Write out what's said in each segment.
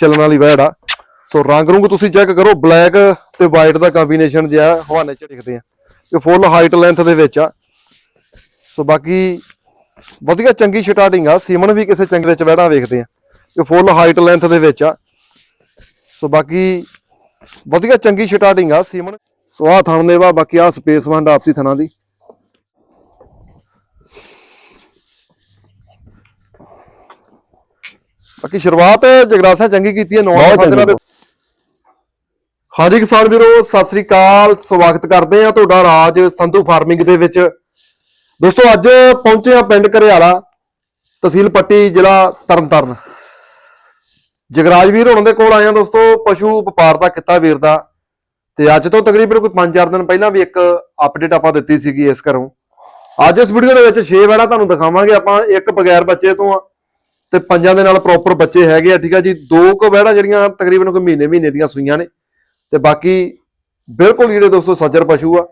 ਚੱਲਣ ਵਾਲੀ ਵੈੜ ਆ। ਸੋ ਰੰਗ ਰੁੰਗ ਤੁਸੀਂ ਚੈੱਕ ਕਰੋ ਬਲੈਕ ਤੇ ਵਾਈਟ ਦਾ ਕੰਬੀਨੇਸ਼ਨ ਜਿਹਾ ਹਵਾਨੇ ਚ ਦਿਖਦੇ ਆ। ਇਹ ਫੁੱਲ ਹਾਈਟ ਲੈਂਥ ਦੇ ਵਿੱਚ ਆ। ਸੋ ਬਾਕੀ ਵਧੀਆ ਚੰਗੀ ਸਟਾਰਟਿੰਗ ਆ। ਸੀਮਨ ਵੀ ਕਿਸੇ ਚੰਗੇ ਵਿੱਚ ਵੈੜਾਂ ਵੇਖਦੇ ਆ। ਇਹ ਫੁੱਲ ਹਾਈਟ ਲੈਂਥ ਦੇ ਵਿੱਚ ਆ। ਸੋ ਬਾਕੀ ਵਧੀਆ ਚੰਗੀ ਸਟਾਰਟਿੰਗ ਆ ਸੀਮਨ। ਸੋ ਆ ਥਣ ਦੇ ਵਾ, ਬਾਕੀ ਆ ਸਪੇਸ ਵੰਡ ਆਪਸੀ ਥਣਾਂ ਦੀ। ਬਾਕੀ ਸ਼ੁਰੂਆਤ ਜਗਰਾਸਾ ਚੰਗੀ ਕੀਤੀ ਹੈ ਨੌਂ ਬਹੁਤ ਦਸਾਂ ਦਿਨਾਂ ਦੇ ਹਾਂਜੀ ਕਿਸਾਨ ਵੀਰੋ ਸਤਿ ਸ੍ਰੀ ਅਕਾਲ ਸਵਾਗਤ ਕਰਦੇ ਆ ਤੁਹਾਡਾ ਰਾਜ ਸੰਧੂ ਫਾਰਮਿੰਗ ਦੇ ਵਿੱਚ। ਦੋਸਤੋ ਅੱਜ ਪਹੁੰਚੇ ਆ ਪਿੰਡ ਘਰਿਆਲਾ ਤਹਿਸੀਲ ਪੱਟੀ ਜ਼ਿਲ੍ਹਾ ਤਰਨਤਾਰਨ। ਜਗਰਾਜ ਵੀਰ ਹੋਣਾ ਦੇ ਕੋਲ ਆਏ ਆ ਦੋਸਤੋ ਪਸ਼ੂ ਵਪਾਰ ਦਾ ਕਿੱਤਾ ਵੀਰ ਦਾ। ਤੇ ਅੱਜ ਤੋਂ ਤਕਰੀਬਨ ਕੋਈ 5-4 ਦਿਨ ਪਹਿਲਾਂ ਵੀ ਇੱਕ ਅਪਡੇਟ ਆਪਾਂ ਦਿੱਤੀ ਸੀਗੀ ਇਸ ਘਰੋਂ। ਅੱਜ ਇਸ ਵੀਡੀਓ ਦੇ ਵਿੱਚ 6 ਵੜਾ ਤੁਹਾਨੂੰ ਦਿਖਾਵਾਂਗੇ ਆਪਾਂ ਇੱਕ ਬਗੈਰ ਬੱਚੇ ਤੋਂ ਆ ਤੇ ਪੰਜਾਂ ਦੇ ਨਾਲ ਪ੍ਰੋਪਰ ਬੱਚੇ ਹੈਗੇ ਆ, ਠੀਕ ਆ ਜੀ? ਦੋ ਕੁ ਵੜਾ ਜਿਹੜੀਆਂ ਤਕਰੀਬਨ ਕੋਈ ਮਹੀਨੇ ਮਹੀਨੇ ਦੀਆਂ ਸੂਈਆਂ ਨੇ। ਤੇ ਬਾਕੀ ਬਿਲਕੁਲ ਜਿਹੜੇ ਦੋਸਤੋ ਸੱਜਰ ਪਸ਼ੂ ਆ,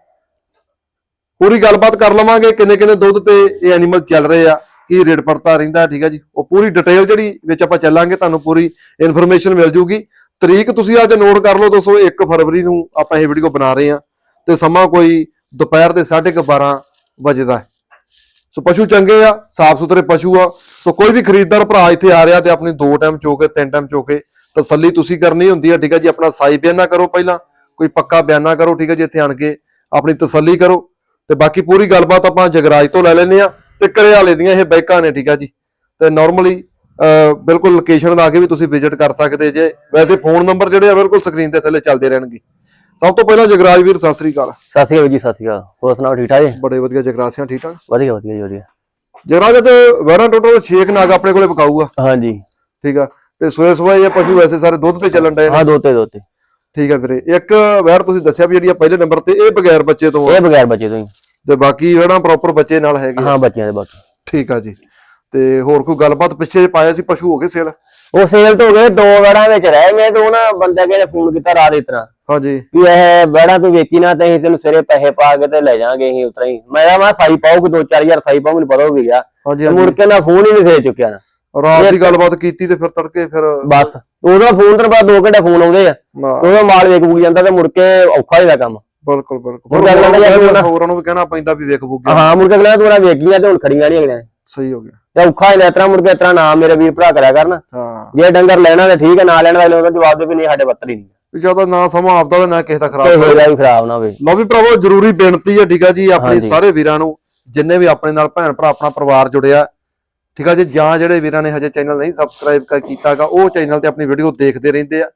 ਪੂਰੀ ਗੱਲਬਾਤ ਕਰ ਲਵਾਂਗੇ ਕਿੰਨੇ ਕਿੰਨੇ ਦੁੱਧ ਤੇ ਇਹ ਐਨੀਮਲ ਚੱਲ ਰਹੇ ਆ, ਕੀ ਰੇਟ ਪੜਤਾ ਰਹਿੰਦਾ, ਠੀਕ ਆ ਜੀ? ਉਹ ਪੂਰੀ ਡਿਟੇਲ ਜਿਹੜੀ ਵਿੱਚ ਆਪਾਂ ਚੱਲਾਂਗੇ, ਤੁਹਾਨੂੰ ਪੂਰੀ ਇਨਫੋਰਮੇਸ਼ਨ ਮਿਲ ਜੂਗੀ। ਤਰੀਕ ਤੁਸੀਂ ਅੱਜ ਨੋਟ ਕਰ ਲਓ ਦੋਸਤੋ 1 ਫਰਵਰੀ ਨੂੰ ਆਪਾਂ ਇਹ ਵੀਡੀਓ ਬਣਾ ਰਹੇ ਆ, ਤੇ ਸਮਾਂ ਕੋਈ ਦੁਪਹਿਰ ਦੇ 12:30 ਵਜੇ ਦਾ ਹੈ। ਸੋ ਪਸ਼ੂ ਚੰਗੇ ਆ ਸਾਫ਼ ਸੁਥਰੇ ਪਸ਼ੂ ਆ। ਸੋ ਕੋਈ ਵੀ ਖਰੀਦਦਾਰ ਭਰਾ ਇੱਥੇ ਆ ਰਿਹਾ ਤੇ ਆਪਣੀ ਦੋ ਟਾਈਮ ਚੋ ਕੇ ਤਿੰਨ ਟਾਈਮ ਚੋ ਕੇ ਤਸੱਲੀ ਤੁਸੀਂ ਕਰਨੀ ਹੁੰਦੀ ਆ, ਠੀਕ ਆ ਜੀ? ਆਪਣਾ ਸਾਈ ਬਿਆਨਾ ਕਰੋ ਪਹਿਲਾਂ, ਕੋਈ ਪੱਕਾ ਬਿਆਨਾ ਕਰੋ, ਠੀਕ ਆ ਜੀ? ਇੱਥੇ ਆਣ ਕੇ ਆਪਣੀ ਤਸੱਲੀ ਕਰੋ। ਤੇ ਬਾਕੀ ਪੂਰੀ ਗੱਲਬਾਤ ਆਪਾਂ ਜਗਰਾਜ ਤੋਂ ਲੈ ਲੈਨੇ ਆ ਤੇ ਘਰਿਆਲੇ ਦੀਆਂ ਇਹ ਬਾਈਕਾਂ ਨੇ, ਠੀਕ ਆ ਜੀ? ਤੇ ਨਾਰਮਲੀ ਬਿਲਕੁਲ ਲੋਕੇਸ਼ਨ ਦਾ ਆ ਕੇ ਵੀ ਤੁਸੀਂ ਵਿਜ਼ਿਟ ਕਰ ਸਕਦੇ ਜੇ। ਵੈਸੇ ਫੋਨ ਨੰਬਰ ਜਿਹੜੇ ਆ ਬਿਲਕੁਲ ਸਕਰੀਨ ਤੇ ਥੱਲੇ ਚੱਲਦੇ ਰਹਿਣਗੇ। ਸਭ ਤੋਂ ਪਹਿਲਾਂ ਜਗਰਾਜ ਵੀਰ ਸਤਿ ਸ੍ਰੀ ਅਕਾਲ। ਸਤਿ ਸ਼੍ਰੀ ਅਕਾਲ ਜੀ ਸਤਿ ਸ਼੍ਰੀ ਅਕਾਲ। ਹੋਰ ਸੁਣਾਓ ਠੀਕ ਠਾਕ ਜੀ? ਬੜੇ ਵਧੀਆ ਜਗਰਾਜ ਸਿੰਘ ਠੀਕ ਠਾਕ? ਵਧੀਆ ਵਧੀਆ ਜੀ ਵਧੀਆ। ਜਗਰਾਜ ਤੇ ਵੜਾ ਟੋਟਲ 6 ਨਾਗ ਆਪਣੇ ਕੋਲੇ ਪਕਾਊਗਾ ਹਾਂਜੀ। ਠੀਕ ਆ। ਤੇ ਸੋਏ ਸੋਏ ਇਹ ਪਸ਼ੂ ਵੈਸੇ ਸਾਰੇ ਦੁੱਧ ਤੇ ਚੱਲਣ ਡਏ ਨੇ। ਹਾਂ ਦੋਤੇ ਦੋਤੇ ਠੀਕ ਆ ਵੀਰੇ। ਇੱਕ ਵੈਰ ਤੁਸੀਂ ਦੱਸਿਆ ਵੀ ਜਿਹੜੀ ਆ ਪਹਿਲੇ ਨੰਬਰ ਤੇ ਇਹ ਬਗੈਰ ਬੱਚੇ ਤੋਂ ਆ। ਇਹ ਬਗੈਰ ਬੱਚੇ ਤੋਂ ਹੀ। ਤੇ ਬਾਕੀ ਜਿਹੜਾ ਪ੍ਰੋਪਰ ਬੱਚੇ ਨਾਲ ਹੈਗੇ ਆ। ਹਾਂ ਬੱਚਿਆਂ ਦੇ ਬਾਕੀ। ਠੀਕ ਆ ਜੀ। ਤੇ ਹੋਰ ਕੋਈ ਗੱਲਬਾਤ ਪਿੱਛੇ ਜੇ ਪਾਇਆ ਸੀ ਪਸ਼ੂ ਹੋ ਗਏ ਸੇਲ? ਉਹ ਸੇਲ ਤੋਂ ਹੋ ਗਏ ਦੋ ਵੜਾਂ ਵਿੱਚ ਰਹਿ ਗਏ ਤੇ ਉਹਨਾਂ ਬੰਦੇ ਨੇ ਫੋਨ ਕੀਤਾ ਰਾਤ ਇਸ ਤਰ੍ਹਾਂ। ਹਾਂਜੀ। ਵੀ ਇਹ ਵੜਾਂ ਤੂੰ ਵੇਚੀ ਨਾ ਤੇ ਅਸੀਂ ਤੈਨੂੰ ਸਿਰੇ ਪੈਸੇ ਪਾ ਕੇ ਤੇ ਲੈ ਜਾਾਂਗੇ ਅਸੀਂ ਉਤਰਾ ਹੀ। ਮੈਂ ਕਿਹਾ ਮੈਂ ਸਾਈ ਪਾਉ ਕਿ 2-4000 ਸਾਈ ਪਾਉ ਮੈਨੂੰ ਪਤਾ ਹੋ ਗਿਆ ਹਾਂਜੀ ਤੇ ਮੁੜ ਹਾਂਜੀ ਕੇ ਨਾ ਫੋਨ ਹੀ ਨਹੀਂ ਫੇਰ ਚੁੱਕਿਆ ਨਾ। ਰਾਤ ਦੀ ਗੱਲਬਾਤ ਕੀਤੀ ਤੇ ਫਿਰ ਤੜਕੇ ਫਿਰ ਬਸ। ਉਹਦਾ ਫੋਨ ਤੋਂ ਬਾਅਦ 2 ਘੰਟੇ ਫੋਨ ਆਉਂਦੇ ਆ। ਨਾ, ਉਹਦਾ ਮਾਲ ਵੇਚ ਬੁੱਕ ਜਾਂਦਾ ਤੇ ਮੁੜ ਕੇ ਔਖਾ ਹੋ ਜਾਂਦਾ ਕੰਮ। ਬਿਲਕੁਲ ਬਿਲਕੁਲ। ਗੱਲ ਹੋਰਾਂ ਨੂੰ ਇਹ ਕਹਿਣਾ- ਹੋਰਾਂ ਨੂੰ ਵੀ ਕਹਿਣਾ ਪੈਂਦਾ ਵੀ ਵੇਖ ਬੁੱਕ ਹਾਂ ਮੁੜ ਕੇ ਅਗਲਾ ਤੂੰ ਨਾ ਵੇਚੀਆਂ ਤੇ ਹੁਣ ਖੜੀਆਂ ਨਹੀਂ ਅਗਲੇ ਸਹੀ ਹੋ ਗਿਆ। ਤੇ ਔਖਾ ਹੀ ਇਤਰਾ ਮੁੜ ਕੇ ਇਤਰਾ ਨਾ ਮੇਰੇ ਵੀਰ ਭਰਾ ਕਰਿਆ ਕਰਨ। ਹਾਂ। ਜੇ ਡੰਗਰ ਲੈਣਾ ਤੇ ਠੀਕ ਹੈ ਨਾ ਲੈਣ ਵਾਲੇ ਉਹਦਾ ਜਵਾਬ ਦੇ ਵੀ ਨਹੀਂ ਸਾਡੇ ਬੱਤਰ ਹੀ ਨਹੀਂ। ਵੀ ਜ਼ਿਆਦਾ ਨਾ ਸਮਾਂ ਆਪਦਾ ਤੇ ਨਾ ਕਿਸੇ ਦਾ ਖਰਾਬ ਹੋ ਜਾ ਵੀ ਖਰਾਬ ਨਾ ਹੋਵੇ। ਲਓ ਵੀ ਭਰਾਵੋ ਜ਼ਰੂਰੀ ਬੇਨਤੀ ਹੈ ਠੀਕ ਆ ਜੀ ਆਪਣੇ। ਸਾਰੇ ਵੀਰਾਂ ਨੂੰ ਜਿੰਨੇ ਵੀ ਆਪਣੇ ਨਾਲ ਭੈਣ ਭਰਾ ਆਪਣਾ ਪਰਿਵਾਰ ਜੁੜਿਆ ਠੀਕ ਆ ਜੀ ਜਾਂ ਜਿਹੜੇ ਵੀਰਾਂ ਨੇ ਹਜੇ ਚੈਨਲ ਨਹੀਂ ਸਬਸਕ੍ਰਾਈਬ ਕੀਤਾਗਾ ਉਹ ਚੈਨਲ ਤੇ ਆਪਣੀ ਵੀਡੀਓ ਦੇਖਦੇ ਰਹਿੰਦੇ ਆ।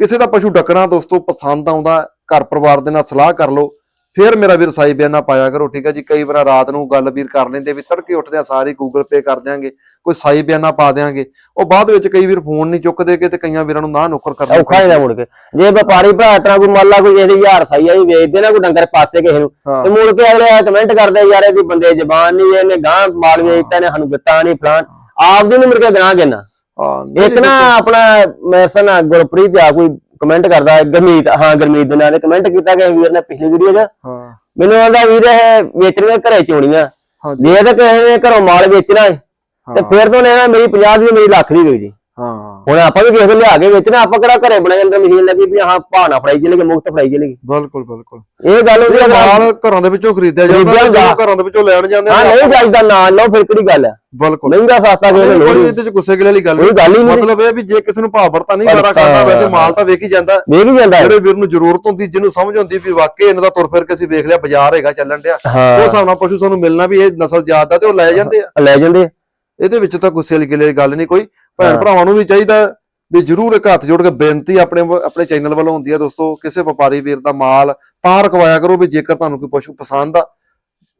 ਕਿਸੇ ਦਾ ਪਸ਼ੂ ਡੱਕਣਾ ਦੋਸਤੋ ਪਸੰਦ ਆਉਂਦਾ ਘਰ ਪਰਿਵਾਰ ਦੇ ਨਾਲ ਸਲਾਹ ਕਰ ਲਓ। ਫਿਰ ਮੇਰਾ ਵੀਰ ਸਾਈ ਬਿਆਨਾ ਪਾਇਆ ਕਰੋ ਠੀਕ ਆ ਜੀ। ਕਈ ਵਾਰ ਰਾਤ ਨੂੰ ਗੱਲ ਵੀਰ ਕਰ ਲੈਂਦੇ ਵੀ ਤੜਕੇ ਉੱਠਦੇ ਆ ਸਾਰੇ ਗੂਗਲ ਪੇ ਕਰ ਦਿਆਂਗੇ ਕੋਈ ਸਾਈ ਬਿਆਨਾ ਪਾ ਦਿਆਂਗੇ। ਉਹ ਬਾਅਦ ਵਿੱਚ ਕਈ ਵੀਰ ਫੋਨ ਨਹੀਂ ਚੁੱਕਦੇ ਕਿ ਤੇ ਕਈਆਂ ਵੀਰਾਂ ਨੂੰ ਨਾ ਨੁੱਕਰ ਕਰਨਾ ਔਖਾ ਹੀ ਨਾ ਮੁੜ ਕੇ। ਜੇ ਵਪਾਰੀ ਭਰਾ ਇਤਰਾ ਕੋਈ ਮੰਨ ਲਾ ਕੋਈ ਇਹਦੇ ਹਜ਼ਾਰ ਸਾਈ ਆ ਵੀ ਵੇਚਦੇ ਨਾ ਕੋਈ ਡੰਗਰ ਪਾਸੇ ਕਿਸੇ ਨੂੰ ਹਾਂ। ਤੇ ਮੁੜ ਕੇ ਅਗਲੇ ਕਮੈਂਟ ਕਰਦੇ ਯਾਰ ਇਹ ਵੀ ਬੰਦੇ ਜ਼ਬਾਨ ਨਹੀਂ ਇਹਨੇ ਗਾਂ ਮਾਲ ਵੇਚਤਾ ਨੇ ਸਾਨੂੰ ਦਿੱਤਾ ਨਹੀਂ ਫਲਾਣ। ਆਪਦੀ ਨੂੰ ਮੁੜ ਕੇ ਗਾਂ ਕਿੰਨਾ ਹਾਂ ਇੱਕ ਨਾ ਆਪਣਾ ਮੈਂ ਸੁਣਾ ਗੁਰਪ੍ਰੀਤ ਆ ਕੋਈ ਕਮੈਂਟ ਕਰਦਾ ਗਰਮੀਤ ਹਾਂ ਗਰਮੀਤ ਦੇ ਨਾਂ ਤੇ ਕਮੈਂਟ ਕੀਤਾ ਕਿ ਵੀਰ ਨੇ ਪਿਛਲੀ ਵੀਡੀਓ 'ਚ। ਹਾਂ। ਮੈਨੂੰ ਆਂਦਾ ਵੀਰ ਇਹ ਵੇਚਣੀਆਂ ਘਰੇ ਚੋਣੀਆਂ। ਹਾਂਜੀ। ਜੇ ਤਾਂ ਕਿਸੇ ਨੇ ਘਰੋਂ ਮਾਲ ਵੇਚਣਾ ਹੈ ਤੇ। ਫਿਰ ਤੋਂ ਲੈਣਾ ਮੇਰੀ 50 ਦੀ ਮੇਰੀ ਲੱਖ ਦੀ ਵੇਚੀ। ਹਾਂ। ਹੁਣ ਆਪਾਂ ਵੀ ਕਿਸੇ ਲਿਆ ਕੇ ਵੇਚਣਾ ਆਪਾਂ ਕਿਹੜਾ ਘਰੇ ਬਣਾ ਜਾਂਦੇ ਮਸ਼ੀਨ ਲੱਗੀ ਵੀ ਹਾਂ ਭਾਣਾ ਫੜਾਈ ਚਲੇਗੀ ਮੁਕਤ ਫੜਾਈ ਚਲੇਗੀ। ਬਿਲਕੁਲ ਬਿਲਕੁਲ। ਇਹ ਗੱਲ ਹੁੰਦੀ ਇਹ ਆ ਮਾਲ ਘਰਾਂ ਦੇ ਵਿੱਚੋਂ ਖਰੀਦਿਆ ਜਾਂਦਾ ਜਾਂਦਾ। ਘਰਾਂ ਦੇ ਵਿੱਚੋਂ ਲੈਣ ਜਾਂਦੇ ਹਾਂ ਨਹੀਂ ਚਾਹੀਦਾ ਨਾ ਲਓ ਫਿਰ ਕਿਹੜੀ ਗੱਲ ਹੈ ਬਿਲਕੁਲ। ਮਹਿੰਗਾ ਸਸਤਾ ਲੋੜ ਕੋਈ ਨਹੀਂ ਇਹਦੇ ਚ ਗੁੱਸੇ ਗਿਲੇ ਵਾਲੀ ਗੱਲ ਕੋਈ ਗੱਲ ਹੀ ਨਹੀਂ। ਮਤਲਬ ਇਹ ਵੀ ਜੇ ਕਿਸੇ ਨੂੰ ਭਾਵ ਵਰਤਾ ਨਹੀਂ ਵਰਤਾ, ਕਰਦਾ ਵੈਸੇ ਮਾਲ ਤਾਂ ਵੇਖ ਹੀ ਜਾਂਦਾ। ਵੇਖ ਹੀ ਜਾਂਦਾ। ਜਿਹੜੇ ਵੀਰ ਨੂੰ ਜ਼ਰੂਰਤ ਹੁੰਦੀ ਜਿਹਨੂੰ ਸਮਝ ਹੁੰਦੀ ਵੀ ਵਾਕਈ ਇਹਨਾਂ ਦਾ ਤੁਰ ਫਿਰ ਕੇ ਅਸੀਂ ਵੇਖ ਲਿਆ ਬਾਜ਼ਾਰ ਹੈਗਾ ਚੱਲਣ ਡਿਆ। ਉਹ ਹਿਸਾਬ ਨਾਲ ਪਸ਼ੂ ਸਾਨੂੰ ਮਿਲਣਾ ਵੀ ਇਹ ਨਸਲ ਜਾਤ ਦਾ ਤੇ ਉਹ ਲੈ ਜਾਂਦੇ ਆ। ਲੈ ਜਾਂਦੇ ਆ। ਇਹਦੇ ਵਿੱਚ ਤਾਂ ਗੁੱਸੇ ਵਾਲੀ ਗਿਲੇ ਨਹੀਂ ਕੋਈ। ਭੈਣ। ਭਰਾਵਾਂ ਨੂੰ ਵੀ ਚਾਹੀਦਾ ਵੀ ਜਰੂਰ ਇੱਕ ਹੱਥ ਜੋੜ ਕੇ ਬੇਨਤੀ ਆਪਣੇ ਆਪਣੇ ਚੈਨਲ ਵੱਲੋਂ ਹੁੰਦੀ ਹੈ ਦੋਸਤੋ ਕਿਸੇ ਵਪਾਰੀ ਵੀਰ ਦਾ ਮਾਲ ਤਾਂ ਰਕਵਾਇਆ ਕਰੋ ਵੀ ਜੇਕਰ ਤੁਹਾਨੂੰ ਕੋਈ ਪਸ਼ੂ ਪਸੰਦ ਆ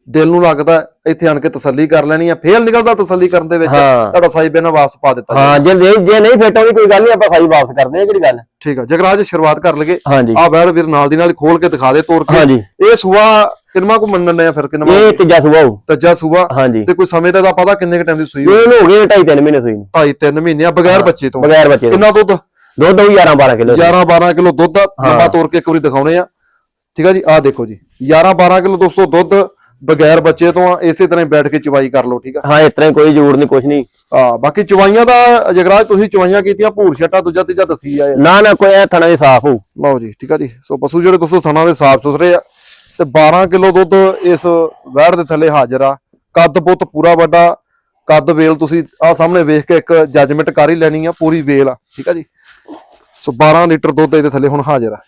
ਦਿਲ ਨੂੰ ਲੱਗਦਾ ਇੱਥੇ ਆਣ ਕੇ ਤਸੱਲੀ ਕਰ ਲੈਣੀ ਆ। ਫੇਰ ਨਿਕਲਦਾ ਤਸੱਲੀ ਕਰਨ ਦੇ ਵਿੱਚ ਤੁਹਾਡਾ ਸਾਈ ਬਿਨਾ ਵਾਪਸ ਪਾ ਦਿੱਤਾ। ਹਾਂ ਜੇ ਨਹੀਂ ਜੇ ਨਹੀਂ ਫਿੱਟ ਹੋਣੀ ਕੋਈ ਗੱਲ ਨਹੀਂ ਆਪਾਂ ਸਾਈ ਵਾਪਸ ਕਰਦੇ ਆ ਕਿਹੜੀ ਗੱਲ। ਠੀਕ ਆ ਜਗਰਾਜ ਸ਼ੁਰੂਆਤ ਕਰ ਲਗੇ ਆ ਬੈੜ ਵੀਰ ਨਾਲ ਦੀ ਨਾਲ ਖੋਲ ਕੇ ਦਿਖਾ ਦੇ ਤੋਰ ਕੇ। ਇਹ ਸੂਆ ਕਿੰਨਾ ਕੋ ਮੰਨਣੇ ਆ ਫਿਰ ਕਿੰਨਾ ਇਹ ਤੀਜਾ ਸੁਭਾ ਹੋਊ। ਤੱਜਾ ਸੂਆ ਹਾਂਜੀ। ਤੇ ਕੋਈ ਸਮੇਂ ਦਾ ਤਾਂ ਪਤਾ ਕਿੰਨੇ ਕ ਟਾਈਮ ਦੀ ਸੂਈ ਇਹ ਹੋ ਗਏ 2.5 3 ਮਹੀਨੇ ਸੂਈ ਨੂੰ। ਢਾਈ ਤਿੰਨ ਮਹੀਨੇ ਆ ਬਗੈਰ ਬੱਚੇ ਤੋਂ। ਬਗੈਰ ਬੱਚੇ ਕਿੰਨਾ ਦੁੱਧ? ਦੁੱਧ ਹੋਊ 11 12 ਕਿਲੋ 11 12 ਕਿਲੋ ਦੁੱਧ ਹਾਂ। ਲੰਬਾ ਤੋਰ ਕੇ ਇੱਕ ਵਾਰੀ ਦਿਖਾਉਣੇ ਆ। ਠੀਕ ਆ ਜੀ? ਆ ਦੇਖੋ ਜੀ। 11 12 ਕਿਲੋ ਦੋਸਤੋ ਦੁੱਧ ਬਗੈਰ ਬੱਚੇ ਤੋਂ ਇਸੇ ਤਰ੍ਹਾਂ ਹੀ ਬੈਠ ਕੇ ਚਵਾਈ ਕਰ ਲਓ ਠੀਕ ਆ? ਹਾਂ ਇਸ ਤਰ੍ਹਾਂ ਕੋਈ ਜੋੜ ਨਹੀਂ ਕੁਛ ਨਹੀਂ। ਆ ਬਾਕੀ ਚਵਾਈਆਂ ਦਾ ਜਗਰਾਜ ਤੁਸੀਂ ਚਵਾਈਆਂ ਕੀਤੀਆਂ ਭੂਰ ਛੱਟਾ ਦੂਜਾ ਤੀਜਾ ਦੱਸੀ ਆ ਨਾ ਨਾ ਕੋਈ ਐ ਥਣਾ ਦੀ ਸਾਫ਼ ਹੋਊ। ਲਓ ਜੀ ਠੀਕ ਆ ਜੀ। ਸੋ ਪਸ਼ੂ ਜਿਹੜੇ ਦੋਸਤੋ ਸਣਾ ਦੇ ਸਾਫ਼ ਸੁਥਰੇ ਆ ਤੇ 12 ਕਿਲੋ ਦੁੱਧ ਇਸ ਵਹਿੜ ਦੇ ਥੱਲੇ ਹਾਜ਼ਰ ਆ। ਕੱਦ ਪੁੱਤ ਪੂਰਾ ਵੱਡਾ, ਕੱਦ ਵੇਲ ਤੁਸੀਂ ਆ ਸਾਹਮਣੇ ਵੇਖ ਕੇ ਇੱਕ ਜੱਜਮੈਂਟ ਕਰ ਹੀ ਲੈਣੀ ਆ, ਪੂਰੀ ਵੇਲ ਆ, ਠੀਕ ਆ ਜੀ? ਸੋ 12 ਲੀਟਰ ਦੁੱਧ ਇਹਦੇ ਥੱਲੇ ਹੁਣ ਹਾਜ਼ਰ ਆ।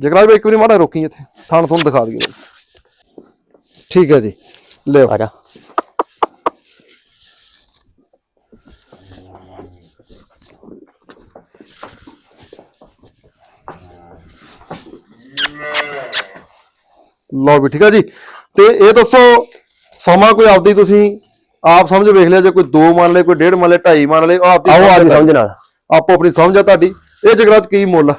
ਜਗਰਾਜ ਭਾਈ ਇੱਕ ਵਾਰੀ ਮਾੜਾ ਰੋਕੀ ਇੱਥੇ ਥਾਣ ਤੁਹਾਨੂੰ ਦਿਖਾ ਦਈਏ। ਠੀਕ ਹੈ ਜੀ ਲਿਓ ਆ ਜਾ। ਲਓ ਵੀ ਠੀਕ ਆ ਜੀ। ਤੇ ਇਹ ਦੱਸੋ ਸਮਾਂ ਕੋਈ ਆਪਦੀ ਤੁਸੀਂ ਆਪ ਸਮਝ ਵੇਖ ਲਿਆ ਜੇ ਕੋਈ 2 ਮੰਨ ਲਏ ਕੋਈ 1.5 ਮੰਨ ਲਏ 2.5 ਮੰਨ ਉਹ ਆਪਦੀ ਆਓ ਆ ਸਮਝ ਨਾਲ। ਆਪੋ ਆਪਣੀ ਸਮਝ ਆ ਤੁਹਾਡੀ। ਇਹ ਜਗਰਾਜ ਕੀ ਮੁੱਲ?